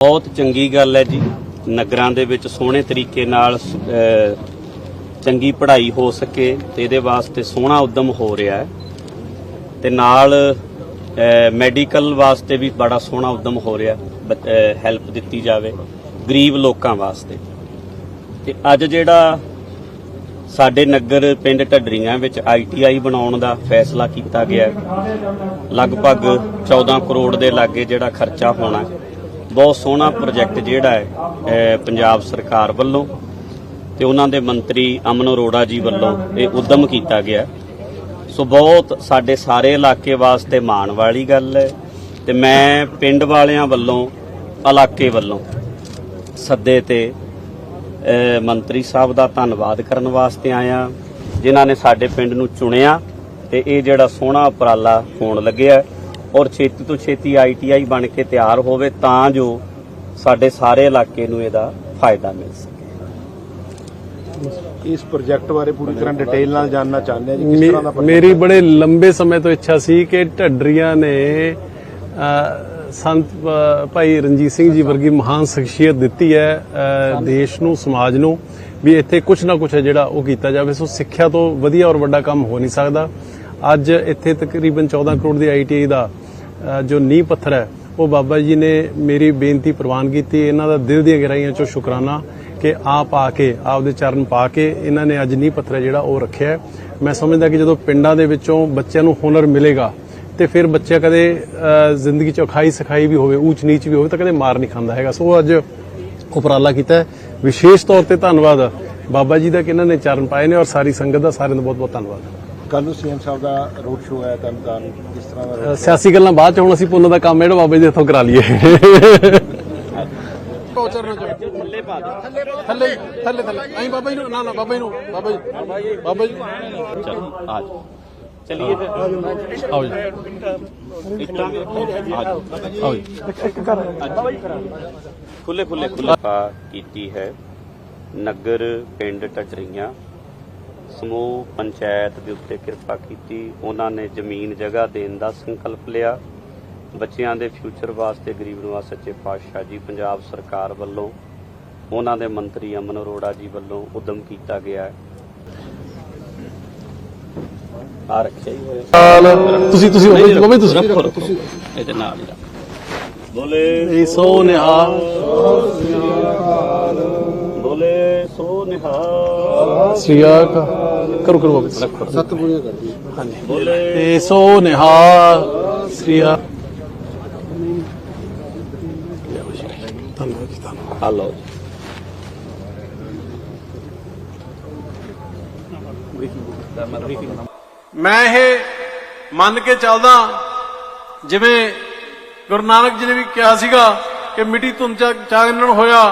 ਬਹੁਤ ਚੰਗੀ ਗੱਲ ਹੈ ਜੀ। ਨਗਰਾਂ ਦੇ ਵਿੱਚ ਸੋਹਣੇ ਤਰੀਕੇ ਨਾਲ ਚੰਗੀ ਪੜ੍ਹਾਈ ਹੋ ਸਕੇ ਤੇ ਇਹਦੇ ਵਾਸਤੇ ਸੋਹਣਾ ਉਦਮ ਹੋ ਰਿਹਾ ਹੈ। ਤੇ ਨਾਲ ਮੈਡੀਕਲ ਵਾਸਤੇ ਵੀ ਬੜਾ ਸੋਹਣਾ ਉਦਮ ਹੋ ਰਿਹਾ ਹੈਲਪ ਦਿੱਤੀ ਜਾਵੇ ਗਰੀਬ ਲੋਕਾਂ ਵਾਸਤੇ। ਤੇ ਅੱਜ ਜਿਹੜਾ ਸਾਡੇ ਨਗਰ ਪਿੰਡ ਢੱਡਰੀਆਂ ਵਿੱਚ ਆਈਟੀਆਈ ਬਣਾਉਣ ਦਾ ਫੈਸਲਾ ਕੀਤਾ ਗਿਆ ਲਗਭਗ 14 ਕਰੋੜ ਦੇ ਲਾਗੇ ਜਿਹੜਾ ਖਰਚਾ ਹੋਣਾ ਹੈ। ਬਹੁਤ ਸੋਹਣਾ ਪ੍ਰੋਜੈਕਟ ਜਿਹੜਾ ਹੈ ਪੰਜਾਬ ਸਰਕਾਰ ਵੱਲੋਂ ਤੇ ਉਹਨਾਂ ਦੇ ਮੰਤਰੀ ਅਮਨ ਅਰੋੜਾ ਜੀ ਵੱਲੋਂ ਇਹ ਉਦਮ ਕੀਤਾ ਗਿਆ ਸੋ ਬਹੁਤ ਸਾਡੇ ਸਾਰੇ ਇਲਾਕੇ ਵਾਸਤੇ ਮਾਣ ਵਾਲੀ ਗੱਲ ਹੈ ਤੇ ਮੈਂ ਪਿੰਡ ਵਾਲਿਆਂ ਵੱਲੋਂ, ਇਲਾਕੇ ਵੱਲੋਂ ਸੱਦੇ ਤੇ ਮੰਤਰੀ ਸਾਹਿਬ ਦਾ ਧੰਨਵਾਦ ਕਰਨ ਵਾਸਤੇ ਆਇਆ, ਜਿਨ੍ਹਾਂ ਨੇ ਸਾਡੇ ਪਿੰਡ ਨੂੰ ਚੁਣਿਆ ਤੇ ਇਹ ਜਿਹੜਾ ਸੋਹਣਾ ਉਪਰਾਲਾ ਹੋਣ ਲੱਗਿਆ ਔਰ ਛੇਤੀ ਤੋਂ ਛੇਤੀ ਆਈਟੀਆਈ ਬਣ ਕੇ ਤਿਆਰ ਹੋਵੇ ਤਾਂ ਜੋ ਸਾਡੇ ਸਾਰੇ ਇਲਾਕੇ ਨੂੰ ਇਹਦਾ ਫਾਇਦਾ ਮਿਲ ਸਕੇ। ਇਸ ਪ੍ਰੋਜੈਕਟ ਬਾਰੇ ਪੂਰੀ ਤਰ੍ਹਾਂ ਡਿਟੇਲ ਨਾਲ ਜਾਨਣਾ ਚਾਹੁੰਦੇ ਹਾਂ ਜੀ ਕਿਸ ਤਰ੍ਹਾਂ ਦਾ ਮੇਰੀ ਬੜੇ ਲੰਬੇ ਸਮੇਂ ਤੋਂ ਇੱਛਾ ਸੀ ਕਿ ਢੱਡਰੀਆਂ ਨੇ ਸੰਤ ਭਾਈ ਰਣਜੀਤ ਸਿੰਘ ਜੀ ਵਰਗੀ ਮਹਾਨ ਸ਼ਖਸੀਅਤ ਦਿੱਤੀ ਹੈ ਦੇਸ਼ ਨੂੰ ਸਮਾਜ ਨੂੰ ਵੀ ਇੱਥੇ ਕੁਝ ਨਾ ਕੁਝ ਹੈ ਜਿਹੜਾ ਉਹ ਕੀਤਾ ਜਾਵੇ। ਸੋ ਸਿੱਖਿਆ ਤੋਂ ਵਧੀਆ ਔਰ ਵੱਡਾ ਕੰਮ ਹੋ ਨਹੀਂ ਸਕਦਾ। ਅੱਜ ਇੱਥੇ ਤਕਰੀਬਨ 14 ਕਰੋੜ ਦੀ ਆਈਟੀਆਈ ਦਾ ਜੋ ਨੀਂਹ ਪੱਥਰ ਹੈ, ਉਹ ਬਾਬਾ ਜੀ ਨੇ ਮੇਰੀ ਬੇਨਤੀ ਪ੍ਰਵਾਨ ਕੀਤੀ। ਇਹਨਾਂ ਦਾ ਦਿਲ ਦੀਆਂ ਗਹਿਰਾਈਆਂ ਚੋਂ ਸ਼ੁਕਰਾਨਾ ਕਿ ਆਪ ਆ ਕੇ, ਆਪਦੇ ਚਰਨ ਪਾ ਕੇ ਇਹਨਾਂ ਨੇ ਅੱਜ ਨੀਂਹ ਪੱਥਰ ਹੈ ਜਿਹੜਾ ਉਹ ਰੱਖਿਆ ਮੈਂ ਸਮਝਦਾ ਕਿ ਜਦੋਂ ਪਿੰਡਾਂ ਦੇ ਵਿੱਚੋਂ ਬੱਚਿਆਂ ਨੂੰ ਹੁਨਰ ਮਿਲੇਗਾ ਤੇ ਫਿਰ ਬੱਚਾ ਕਦੇ ਜ਼ਿੰਦਗੀ ਚ ਅਖਾਈ ਸਖਾਈ ਵੀ ਹੋਵੇ, ਊਚ ਨੀਚ ਵੀ ਹੋਵੇ ਤਾਂ ਕਦੇ ਮਾਰ ਨਹੀਂ ਖਾਂਦਾ ਹੈਗਾ। ਸੋ ਅੱਜ ਉਪਰਾਲਾ ਕੀਤਾ ਵਿਸ਼ੇਸ਼ ਤੌਰ ਤੇ ਧੰਨਵਾਦ ਬਾਬਾ ਜੀ ਦਾ ਕਿ ਇਹਨਾਂ ਨੇ ਚਰਨ ਪਾਏ ਨੇ ਔਰ ਸਾਰੀ ਸੰਗਤ ਦਾ, ਸਾਰਿਆਂ ਦਾ ਬਹੁਤ ਬਹੁਤ ਧੰਨਵਾਦ। ਕੱਲ ਨੂੰ ਸੀਐਮ ਸਾਹਿਬ ਦਾ ਰੋਡ ਸ਼ੋਅ ਹੈ ਤਰਨਤਾਰਨ ਕਿਸ ਤਰ੍ਹਾਂ ਦਾ road ਸਿਆਸੀ ਗੱਲਾਂ ਬਾਅਦ ਚ ਹੁਣ ਅਸੀਂ ਪੁੰਨ ਦਾ ਕੰਮ ਹੈ ਜਿਹੜਾ ਬਾਬਾ ਜੀ ਦੇ ਹੱਥੋਂ ਕਰਾ ਲਈਏ। ਥੱਲੇ ਥੱਲੇ ਥੱਲੇ ਐਂ ਬਾਬਾ ਜੀ ਨੂੰ ਨਾ ਨਾ ਬਾਬਾ ਜੀ ਨੂੰ ਬਾਬਾ ਜੀ ਬਾਬਾ ਜੀ। ਚਲੋ ਆ ਜਾਓ। ਚਲਿਏ ਫਿਰ। ਆਓ ਜੀ। ਇੱਟਾਂ ਆ ਜਾਓ ਆਓ ਜੀ। ਖੁੱਲੇ ਖੁੱਲੇ ਖੁੱਲੇ। ਪਾ ਕੀਤੀ ਹੈ ਨਗਰ ਪਿੰਡ ਟਟਰੀਆਂ ਸਮੂਹ ਪੰਚਾਇਤ ਦੇ ਉੱਤੇ ਕਿਰਪਾ ਕੀਤੀ। ਉਹਨਾਂ ਨੇ ਜ਼ਮੀਨ ਜਗ੍ਹਾ ਦੇਣ ਦਾ ਸੰਕਲਪ ਲਿਆ। ਬੱਚਿਆਂ ਦੇ ਫਿਊਚਰ ਵਾਸਤੇ ਗਰੀਬ ਨਿਵਾਸ ਸੱਚੇ ਪਾਤਸ਼ਾਹ ਜੀ ਪੰਜਾਬ ਸਰਕਾਰ ਵੱਲੋਂ ਉਹਨਾਂ ਦੇ ਮੰਤਰੀ ਅਮਨ ਅਰੋੜਾ ਜੀ ਵੱਲੋਂ ਉਦਮ ਕੀਤਾ ਗਿਆ ਹੈ। ਆ ਰੱਖਿਆ ਹੀ ਹੋਇਆ। ਤੁਸੀਂ ਤੁਸੀਂ ਬਾਬਾ ਜੀ ਤੁਸੀਂ ਰੱਖੋ ਇਹਦੇ ਨਾਲ ਹੀ ਰੱਖੋ। ਬੋਲੇ। ਇਹ ਸੋ ਨਿਹਾਲ। ਬੋਲੇ ਸੋ ਨਿਹਾਲ। ਸ੍ਰੀ ਅਕਾਲ। ਕਰੋ ਕਰੋ ਬਾਬਾ ਜੀ ਰੱਖੋ ਸਤਿਪੁਰੀਆਂ ਕਰਦੀ। ਬੋਲੇ ਤੇ ਸੋ ਨਿਹਾਲ ਸ੍ਰੀ ਅਕਾਲ ਧੰਨਵਾਦ ਜੀ ਧੰਨਵਾਦ। ਆ ਲਓ ਮੈਂ ਇਹ ਮੰਨ ਕੇ ਚੱਲਦਾ ਜਿਵੇਂ ਗੁਰੂ ਨਾਨਕ ਜੀ ਨੇ ਵੀ ਕਿਹਾ ਸੀਗਾ ਕਿ ਮਿੱਟੀ ਧੁੰਦ ਚਾ- ਚਾਨਣ ਹੋਇਆ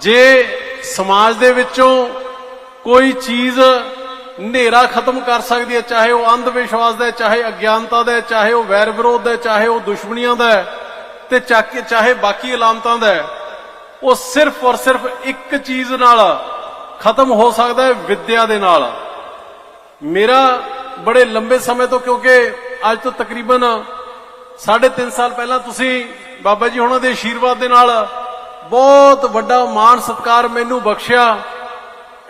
ਜੇ ਸਮਾਜ ਦੇ ਵਿੱਚੋਂ ਕੋਈ ਚੀਜ਼ ਹਨੇਰਾ ਖਤਮ ਕਰ ਸਕਦੀ ਹੈ ਚਾਹੇ ਉਹ ਅੰਧ ਵਿਸ਼ਵਾਸ ਦਾ ਹੈ, ਚਾਹੇ ਅਗਿਆਨਤਾ ਦਾ ਹੈ, ਚਾਹੇ ਉਹ ਵੈਰ ਵਿਰੋਧ ਦਾ ਹੈ, ਚਾਹੇ ਉਹ ਦੁਸ਼ਮਣੀਆਂ ਦਾ ਹੈ, ਤੇ ਚਾਹੇ ਬਾਕੀ ਇਲਾਮਤਾਂ ਦਾ ਹੈ, ਉਹ ਸਿਰਫ ਔਰ ਸਿਰਫ ਇੱਕ ਚੀਜ਼ ਨਾਲ ਖਤਮ ਹੋ ਸਕਦਾ ਹੈ ਵਿਦਿਆ ਦੇ ਨਾਲ। ਮੇਰਾ ਬੜੇ ਲੰਬੇ ਸਮੇਂ ਤੋਂ ਕਿਉਂਕਿ ਅੱਜ ਤੋਂ ਤਕਰੀਬਨ 3.5 ਸਾਲ ਪਹਿਲਾਂ ਤੁਸੀਂ ਬਾਬਾ ਜੀ ਹੁਣਾਂ ਦੇ ਆਸ਼ੀਰਵਾਦ ਦੇ ਨਾਲ ਬਹੁਤ ਵੱਡਾ ਮਾਣ ਸਤਕਾਰ ਮੈਨੂੰ ਬਖਸ਼ਿਆ।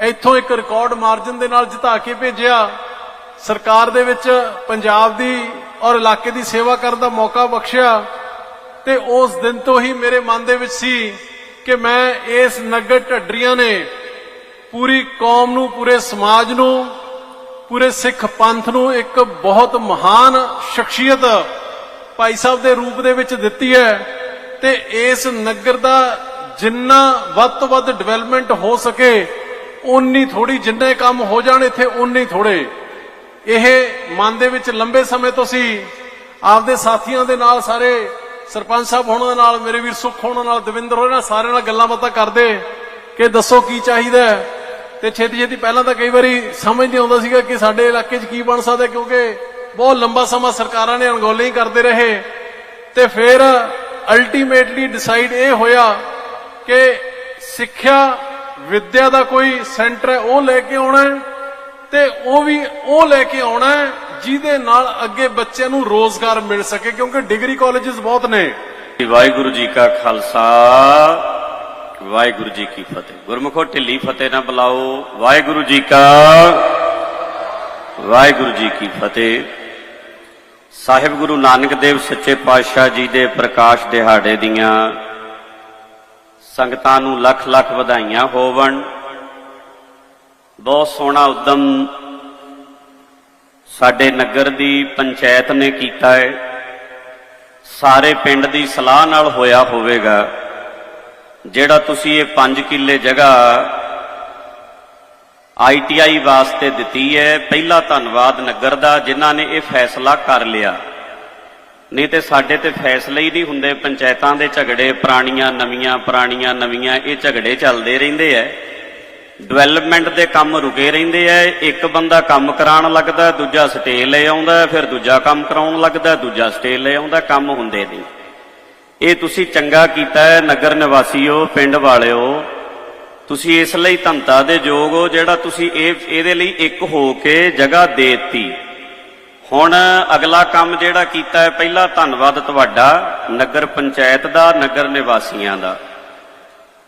ਇੱਥੋਂ ਇੱਕ ਰਿਕਾਰਡ ਮਾਰਜਨ ਦੇ ਨਾਲ ਜਿਤਾ ਕੇ ਭੇਜਿਆ। ਸਰਕਾਰ ਦੇ ਵਿੱਚ ਪੰਜਾਬ ਦੀ ਔਰ ਇਲਾਕੇ ਦੀ ਸੇਵਾ ਕਰਨ ਦਾ ਮੌਕਾ ਬਖਸ਼ਿਆ। ਤੇ ਉਸ ਦਿਨ ਤੋਂ ਹੀ ਮੇਰੇ ਮਨ ਦੇ ਵਿੱਚ ਸੀ ਕਿ ਮੈਂ ਇਸ ਨਗਰ ਢੱਡਰੀਆਂ ਨੇ ਪੂਰੀ ਕੌਮ ਨੂੰ, ਪੂਰੇ ਸਮਾਜ ਨੂੰ, ਪੂਰੇ ਸਿੱਖ ਪੰਥ ਨੂੰ ਇੱਕ ਬਹੁਤ ਮਹਾਨ ਸ਼ਖਸੀਅਤ ਭਾਈ ਸਾਹਿਬ ਦੇ ਰੂਪ ਦੇ ਵਿੱਚ ਦਿੱਤੀ ਹੈ। ਤੇ ਇਸ ਨਗਰ ਦਾ ਜਿੰਨਾ ਵੱਧ ਤੋਂ ਵੱਧ ਡਿਵੈਲਪਮੈਂਟ ਹੋ ਸਕੇ ਉਨੀ ਥੋੜੀ ਜਿੰਨੇ ਕੰਮ ਹੋ ਜਾਣ ਇੱਥੇ ਉਨੀ ਥੋੜੇ ਇਹ ਮਨ ਦੇ ਵਿੱਚ ਲੰਬੇ ਸਮੇਂ ਤੋਂ ਸੀ। ਆਪਦੇ ਸਾਥੀਆਂ ਦੇ ਨਾਲ ਸਾਰੇ ਸਰਪੰਚ ਸਾਹਿਬ ਹੋਣਾ ਦੇ ਨਾਲ, ਮੇਰੇ ਵੀਰ ਸੁਖ ਹੋਣਾ ਨਾਲ, ਦਵਿੰਦਰ ਹੋਣਾ ਸਾਰਿਆਂ ਨਾਲ ਗੱਲਾਂ ਬਾਤਾਂ ਕਰਦੇ ਕਿ ਦੱਸੋ ਕੀ ਚਾਹੀਦਾ ਤੇ ਛੇਤੀ ਛੇਤੀ ਪਹਿਲਾਂ ਤਾਂ ਕਈ ਵਾਰੀ ਸਮਝ ਨਹੀਂ ਆਉਂਦਾ ਸੀਗਾ ਕਿ ਸਾਡੇ ਇਲਾਕੇ 'ਚ ਕੀ ਬਣ ਸਕਦਾ, ਕਿਉਂਕਿ ਬਹੁਤ ਲੰਬਾ ਸਮਾਂ ਸਰਕਾਰਾਂ ਨੇ ਅਣਗੌਲੇ ਹੀ ਕਰਦੇ ਰਹੇ। ਤੇ ਫਿਰ ਅਲਟੀਮੇਟਲੀ ਡਿਸਾਈਡ ਇਹ ਹੋਇਆ ਕਿ ਸਿੱਖਿਆ, ਵਿਦਿਆ ਦਾ ਕੋਈ ਸੈਂਟਰ ਹੈ, ਉਹ ਲੈ ਕੇ ਆਉਣਾ ਹੈ ਤੇ ਉਹ ਵੀ ਉਹ ਲੈ ਕੇ ਆਉਣਾ ਹੈ ਜਿਹਦੇ ਨਾਲ ਅੱਗੇ ਬੱਚਿਆਂ ਨੂੰ ਰੋਜ਼ਗਾਰ ਮਿਲ ਸਕੇ, ਕਿਉਂਕਿ ਡਿਗਰੀ ਕਾਲਜਸ ਬਹੁਤ ਨੇ। ਵਾਹਿਗੁਰੂ ਜੀ ਕਾ ਖਾਲਸਾ, ਵਾਹਿਗੁਰੂ ਜੀ ਕੀ ਫਤਿਹ। ਗੁਰਮੁਖੋ ਢਿੱਲੀ ਫਤਿਹ ਨਾ ਬੁਲਾਓ। ਵਾਹਿਗੁਰੂ ਜੀ ਕਾ, ਵਾਹਿਗੁਰੂ ਜੀ ਕੀ ਫਤਿਹ। ਸਾਹਿਬ ਗੁਰੂ ਨਾਨਕ ਦੇਵ ਸੱਚੇ ਪਾਤਸ਼ਾਹ ਜੀ ਦੇ ਪ੍ਰਕਾਸ਼ ਦਿਹਾੜੇ ਦੀਆਂ ਸੰਗਤਾਂ ਨੂੰ ਲੱਖ ਲੱਖ ਵਧਾਈਆਂ ਹੋਵਣ। ਬਹੁਤ ਸੋਹਣਾ ਉਦਮ ਸਾਡੇ ਨਗਰ ਦੀ ਪੰਚਾਇਤ ਨੇ ਕੀਤਾ ਹੈ। ਸਾਰੇ ਪਿੰਡ ਦੀ ਸਲਾਹ ਨਾਲ ਹੋਇਆ ਹੋਵੇਗਾ। ਜਿਹੜਾ ਤੁਸੀਂ ਇਹ 5 ਕਿੱਲੇ ਜਗ੍ਹਾ ਆਈਟੀਆਈ ਵਾਸਤੇ ਦਿੱਤੀ ਹੈ, ਪਹਿਲਾ ਧੰਨਵਾਦ ਨਗਰ ਦਾ, ਜਿਨ੍ਹਾਂ ਨੇ ਇਹ ਫੈਸਲਾ ਕਰ ਲਿਆ। ਨਹੀਂ ਤੇ ਸਾਡੇ ਤੇ ਫੈਸਲੇ ਹੀ ਨਹੀਂ ਹੁੰਦੇ, ਪੰਚਾਇਤਾਂ ਦੇ ਝਗੜੇ, ਪੁਰਾਣੀਆਂ, ਨਵੀਆਂ ਪੁਰਾਣੀਆਂ, ਨਵੀਆਂ, ਇਹ ਝਗੜੇ ਚੱਲਦੇ ਰਹਿੰਦੇ ਐ ਡਿਵੈਲਪਮੈਂਟ ਦੇ ਕੰਮ ਰੁਕੇ ਰਹਿੰਦੇ ਐ ਇੱਕ ਬੰਦਾ ਕੰਮ ਕਰਾਉਣ ਲੱਗਦਾ, ਦੂਜਾ ਸਟੇ ਲੈ ਆਉਂਦਾ, ਫਿਰ ਦੂਜਾ ਕੰਮ ਕਰਾਉਣ ਲੱਗਦਾ, ਦੂਜਾ ਸਟੇ ਲੈ ਆਉਂਦਾ, ਕੰਮ ਹੁੰਦੇ ਨਹੀਂ। ਇਹ ਤੁਸੀਂ ਚੰਗਾ ਕੀਤਾ ਹੈ ਨਗਰ ਨਿਵਾਸੀਓ, ਪਿੰਡ ਵਾਲਿਓ, ਤੁਸੀਂ ਇਸ ਲਈ ਧੰਤਾ ਦੇ ਯੋਗ ਹੋ, ਜਿਹੜਾ ਤੁਸੀਂ ਇਹ, ਇਹਦੇ ਲਈ ਇੱਕ ਹੋ ਕੇ ਜਗ੍ਹਾ ਦੇਤੀ। ਹੁਣ ਅਗਲਾ ਕੰਮ ਜਿਹੜਾ ਕੀਤਾ ਹੈ, ਪਹਿਲਾ ਧੰਨਵਾਦ ਤੁਹਾਡਾ ਨਗਰ ਪੰਚਾਇਤ ਦਾ, ਨਗਰ ਨਿਵਾਸੀਆਂ ਦਾ।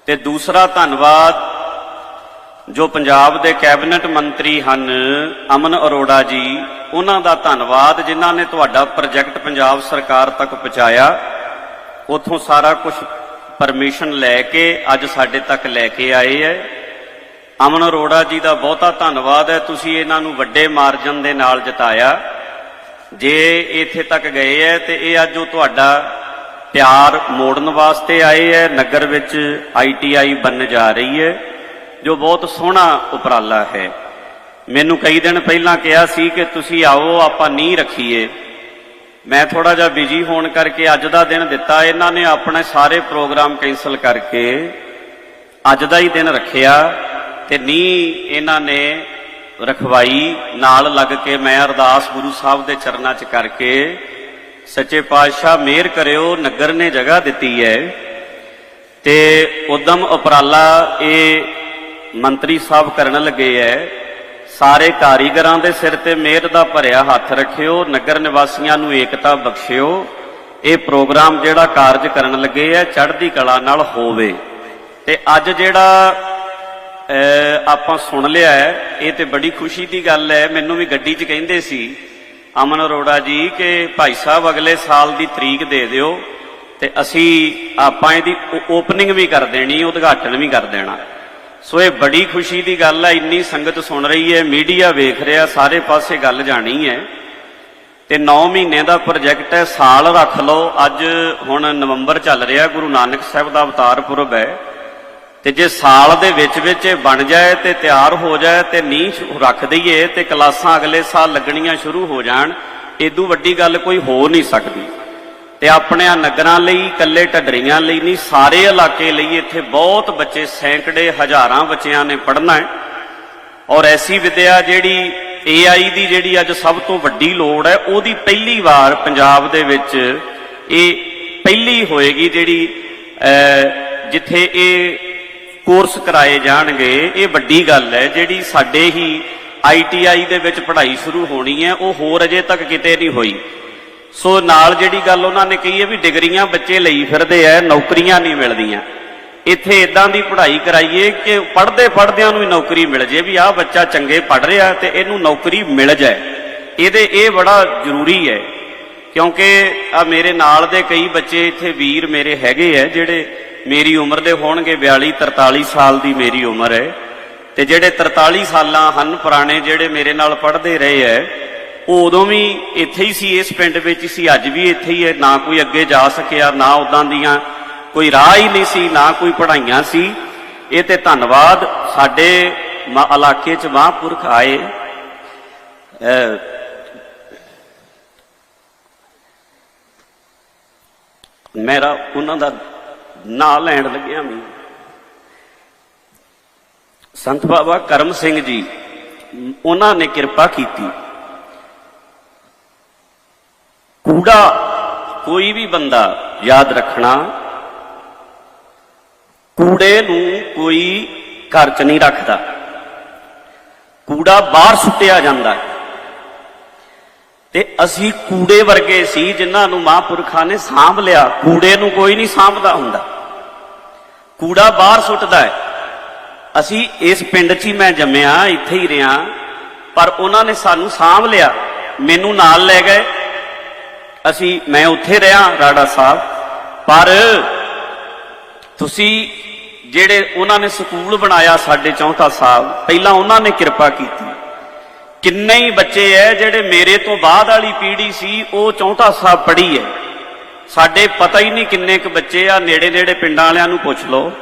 ਤੇ ਦੂਸਰਾ ਧੰਨਵਾਦ ਜੋ ਪੰਜਾਬ ਦੇ ਕੈਬਨਿਟ ਮੰਤਰੀ ਹਨ ਅਮਨ ਅਰੋੜਾ ਜੀ, ਉਹਨਾਂ ਦਾ ਧੰਨਵਾਦ ਜਿਨ੍ਹਾਂ ਨੇ ਤੁਹਾਡਾ ਪ੍ਰੋਜੈਕਟ ਪੰਜਾਬ ਸਰਕਾਰ ਤੱਕ ਪਹੁੰਚਾਇਆ। ਉਥੋਂ ਸਾਰਾ ਕੁਝ ਪਰਮਿਸ਼ਨ ਲੈ ਕੇ ਅੱਜ ਸਾਡੇ ਤੱਕ ਲੈ ਕੇ ਆਏ ਹੈ। ਅਮਨ ਅਰੋੜਾ ਜੀ ਦਾ ਬਹੁਤਾ ਧੰਨਵਾਦ ਹੈ, ਤੁਸੀਂ ਇਹਨਾਂ ਨੂੰ ਵੱਡੇ ਮਾਰਜਨ ਦੇ ਨਾਲ ਜਿਤਾਇਆ। ਜੇ ਇੱਥੇ ਤੱਕ ਗਏ ਹੈ ਤੇ ਇਹ ਅੱਜ ਉਹ ਤੁਹਾਡਾ ਪਿਆਰ ਮੋੜਨ ਵਾਸਤੇ ਆਏ ਹੈ ਨਗਰ ਵਿੱਚ ਆਈਟੀਆਈ ਬਣ ਜਾ ਰਹੀ ਹੈ ਜੋ ਬਹੁਤ ਸੋਹਣਾ ਉਪਰਾਲਾ ਹੈ। ਮੈਨੂੰ ਕਈ ਦਿਨ ਪਹਿਲਾਂ ਕਿਹਾ ਸੀ ਕਿ ਤੁਸੀਂ ਆਓ, ਆਪਾਂ ਨੀਂਹ ਰੱਖੀਏ। ਮੈਂ ਥੋੜਾ ਜਿਹਾ ਬਿਜ਼ੀ ਹੋਣ ਕਰਕੇ ਅੱਜ ਦਾ ਦਿਨ ਦਿੱਤਾ, ਇਹਨਾਂ ਨੇ ਆਪਣੇ ਸਾਰੇ ਪ੍ਰੋਗਰਾਮ ਕੈਨਸਲ ਕਰਕੇ ਅੱਜ ਦਾ ਹੀ ਦਿਨ ਰੱਖਿਆ ਤੇ ਨੀ ਇਹਨਾਂ ਨੇ ਰਖਵਾਈ ਨਾਲ ਲੱਗ ਕੇ ਮੈਂ ਅਰਦਾਸ ਗੁਰੂ ਸਾਹਿਬ ਦੇ ਚਰਨਾਂ 'ਚ ਕਰਕੇ ਸੱਚੇ ਪਾਤਸ਼ਾਹ ਮਿਹਰ ਕਰਿਓ, ਨਗਰ ਨੇ ਜਗ੍ਹਾ ਦਿੱਤੀ ਹੈ। ਤੇ ਉਦਮ ਉਪਰਾਲਾ ਇਹ ਮੰਤਰੀ ਸਾਹਿਬ ਕਰਨ ਲੱਗੇ ਐ ਸਾਰੇ ਕਾਰੀਗਰਾਂ ਦੇ ਸਿਰ ਤੇ ਮਿਹਰ ਦਾ ਭਰਿਆ ਹੱਥ ਰੱਖਿਓ, ਨਗਰ ਨਿਵਾਸੀਆਂ ਨੂੰ ਏਕਤਾ ਬਖਸ਼ਿਓ। ਇਹ ਪ੍ਰੋਗਰਾਮ ਜਿਹੜਾ ਕਾਰਜ ਕਰਨ ਲੱਗੇ ਐ ਚੜ੍ਹਦੀ ਕਲਾ ਨਾਲ ਹੋਵੇ। ਤੇ ਅੱਜ ਜਿਹੜਾ ਆਪਾਂ ਸੁਣ ਲਿਆ ਇਹ ਤੇ ਬੜੀ ਖੁਸ਼ੀ ਦੀ ਗੱਲ ਹੈ, ਮੈਨੂੰ ਵੀ ਗੱਡੀ 'ਚ ਕਹਿੰਦੇ ਸੀ, ਅਮਨ ਅਰੋੜਾ ਜੀ, ਕਿ ਭਾਈ ਸਾਹਿਬ ਅਗਲੇ ਸਾਲ ਦੀ ਤਰੀਕ ਦੇ ਦਿਓ, ਤੇ ਅਸੀਂ ਆਪਾਂ ਇਹਦੀ ਓਪਨਿੰਗ ਵੀ ਕਰ ਦੇਣੀ, ਉਦਘਾਟਨ ਵੀ ਕਰ ਦੇਣਾ। ਸੋ ਇਹ ਬੜੀ ਖੁਸ਼ੀ ਦੀ ਗੱਲ ਹੈ ਇੰਨੀ ਸੰਗਤ ਸੁਣ ਰਹੀ ਹੈ, ਮੀਡੀਆ ਵੇਖ ਰਿਹਾ, ਸਾਰੇ ਪਾਸੇ ਗੱਲ ਜਾਣੀ ਹੈ। ਤੇ 9 ਮਹੀਨੇ ਦਾ ਪ੍ਰੋਜੈਕਟ ਹੈ, ਸਾਲ ਰੱਖ ਲਓ, ਅੱਜ ਹੁਣ ਨਵੰਬਰ ਚੱਲ ਰਿਹਾ, ਗੁਰੂ ਨਾਨਕ ਸਾਹਿਬ ਦਾ ਅਵਤਾਰ ਪੁਰਬ ਹੈ। ਤੇ ਜੇ ਸਾਲ ਦੇ ਵਿੱਚ ਵਿੱਚ ਇਹ ਬਣ ਜਾਏ ਤੇ ਤਿਆਰ ਹੋ ਜਾਏ ਤੇ ਨੀਂਹ ਰੱਖ ਦਈਏ ਤੇ ਕਲਾਸਾਂ ਅਗਲੇ ਸਾਲ ਲੱਗਣੀਆਂ ਸ਼ੁਰੂ ਹੋ ਜਾਣ, ਏਦੂ ਵੱਡੀ ਗੱਲ ਕੋਈ ਹੋ ਨਹੀਂ ਸਕਦੀ। ਤੇ ਆਪਣੇ ਆ ਨਗਰਾਂ ਲਈ, ਇਕੱਲੇ ਢੱਡਰੀਆਂ ਲਈ ਨਹੀਂ, ਸਾਰੇ ਇਲਾਕੇ ਲਈ ਇੱਥੇ ਬਹੁਤ ਬੱਚੇ ਸੈਂਕੜੇ ਹਜ਼ਾਰਾਂ ਬੱਚਿਆਂ ਨੇ ਪੜ੍ਹਨਾ ਹੈ। ਔਰ ਐਸੀ ਵਿਦਿਆ ਜਿਹੜੀ AI ਦੀ ਜਿਹੜੀ ਅੱਜ ਸਭ ਤੋਂ ਵੱਡੀ ਲੋੜ ਹੈ, ਉਹਦੀ ਪਹਿਲੀ ਵਾਰ ਪੰਜਾਬ ਦੇ ਵਿੱਚ ਇਹ ਪਹਿਲੀ ਹੋਏਗੀ ਜਿਹੜੀ ਜਿੱਥੇ ਇਹ ਕੋਰਸ ਕਰਾਏ ਜਾਣਗੇ, ਇਹ ਵੱਡੀ ਗੱਲ ਹੈ, ਜਿਹੜੀ ਸਾਡੇ ਹੀ ITI ਦੇ ਵਿੱਚ ਪੜ੍ਹਾਈ ਸ਼ੁਰੂ ਹੋਣੀ ਹੈ, ਉਹ ਹੋਰ ਅਜੇ ਤੱਕ ਕਿਤੇ ਨਹੀਂ ਹੋਈ। ਸੋ ਨਾਲ ਜਿਹੜੀ ਗੱਲ ਉਹਨਾਂ ਨੇ ਕਹੀ ਹੈ ਵੀ ਡਿਗਰੀਆਂ ਬੱਚੇ ਲਈ ਫਿਰਦੇ ਐ, ਨੌਕਰੀਆਂ ਨਹੀਂ ਮਿਲਦੀਆਂ। ਇੱਥੇ ਇਦਾਂ ਦੀ ਪੜ੍ਹਾਈ ਕਰਾਈਏ ਕਿ ਪੜ੍ਹਦੇ ਪੜ੍ਹਦਿਆਂ ਨੂੰ ਵੀ ਨੌਕਰੀ ਮਿਲ ਜੇ, ਵੀ ਆਹ ਬੱਚਾ ਚੰਗੇ ਪੜ੍ਹ ਰਿਹਾ ਤੇ ਇਹਨੂੰ ਨੌਕਰੀ ਮਿਲ ਜਾਏ। ਇਹਦੇ ਇਹ ਬੜਾ ਜ਼ਰੂਰੀ ਹੈ, ਕਿਉਂਕਿ ਆ ਮੇਰੇ ਨਾਲ ਦੇ ਕਈ ਬੱਚੇ ਇੱਥੇ ਵੀਰ ਮੇਰੇ ਹੈਗੇ ਐ, ਜਿਹੜੇ ਮੇਰੀ ਉਮਰ ਦੇ ਹੋਣਗੇ 42 43 ਸਾਲ ਦੀ ਮੇਰੀ ਉਮਰ ਹੈ। ਤੇ ਜਿਹੜੇ 43 ਸਾਲਾਂ ਹਨ ਪੁਰਾਣੇ ਜਿਹੜੇ ਮੇਰੇ ਨਾਲ ਪੜ੍ਹਦੇ ਰਹੇ ਐ ਉਹ ਉਦੋਂ ਵੀ ਇੱਥੇ ਹੀ ਸੀ, ਇਸ ਪਿੰਡ ਵਿੱਚ ਸੀ, ਅੱਜ ਵੀ ਇੱਥੇ ਹੀ ਹੈ। ਨਾ ਕੋਈ ਅੱਗੇ ਜਾ ਸਕਿਆ, ਨਾ ਉਦਾਂ ਦੀਆਂ ਕੋਈ ਰਾਹ ਹੀ ਨਹੀਂ ਸੀ, ਨਾ ਕੋਈ ਪੜ੍ਹਾਈਆਂ ਸੀ। ਇਹ ਤੇ ਧੰਨਵਾਦ, ਸਾਡੇ ਮ- ਇਲਾਕੇ 'ਚ ਮਹਾਂਪੁਰਖ ਆਏ। ਮੇਰਾ, ਉਹਨਾਂ ਦਾ ਨਾਂ ਲੈਣ ਲੱਗਿਆ ਵੀ ਸੰਤ ਬਾਬਾ ਕਰਮ ਸਿੰਘ ਜੀ, ਉਹਨਾਂ ਨੇ ਕਿਰਪਾ ਕੀਤੀ। ਕੂੜਾ ਕੋਈ ਵੀ ਬੰਦਾ ਯਾਦ ਰੱਖਣਾ, ਕੂੜੇ ਨੂੰ ਕੋਈ ਘਰ 'ਚ ਨਹੀਂ ਰੱਖਦਾ। ਕੂੜਾ ਬਾਹਰ ਸੁੱਟਿਆ ਜਾਂਦਾ। ਤੇ ਅਸੀਂ ਕੂੜੇ ਵਰਗੇ ਸੀ, ਜਿਨ੍ਹਾਂ ਨੂੰ ਮਹਾਂਪੁਰਖਾਂ ਨੇ ਸਾਂਭ ਲਿਆ। ਕੂੜੇ ਨੂੰ ਕੋਈ ਨਹੀਂ ਸਾਂਭਦਾ ਹੁੰਦਾ। ਕੂੜਾ ਬਾਹਰ ਸੁੱਟਦਾ ਹੈ। ਅਸੀਂ ਇਸ ਪਿੰਡ 'ਚ ਹੀ ਮੈਂ ਜੰਮਿਆ, ਇੱਥੇ ਹੀ ਰਿਹਾ। ਪਰ ਉਹਨਾਂ ਨੇ ਸਾਨੂੰ ਸਾਂਭ ਲਿਆ। ਮੈਨੂੰ ਨਾਲ ਲੈ ਗਏ। ਅਸੀਂ, ਮੈਂ ਉੱਥੇ ਰਿਹਾ, ਰਾੜਾ ਸਾਹਿਬ। ਪਰ ਤੁਸੀਂ ਜਿਹੜੇ ਉਹਨਾਂ ਨੇ ਸਕੂਲ ਬਣਾਇਆ ਸਾਡੇ ਚੌਥਾ ਸਾਹਿਬ, ਪਹਿਲਾਂ ਉਹਨਾਂ ਨੇ ਕਿਰਪਾ ਕੀਤੀ। ਕਿੰਨੇ ਹੀ ਬੱਚੇ ਐ ਜਿਹੜੇ ਮੇਰੇ ਤੋਂ ਬਾਅਦ ਵਾਲੀ ਪੀੜ੍ਹੀ ਸੀ, ਉਹ ਚੌਥਾ ਸਾਹਿਬ ਪੜ੍ਹੀ ਹੈ ਸਾਡੇ ਪਤਾ ਹੀ ਨਹੀਂ ਕਿੰਨੇ ਕੁ ਬੱਚੇ ਆ ਨੇੜੇ ਨੇੜੇ ਪਿੰਡਾਂ ਵਾਲਿਆਂ ਨੂੰ ਪੁੱਛ ਲਓ।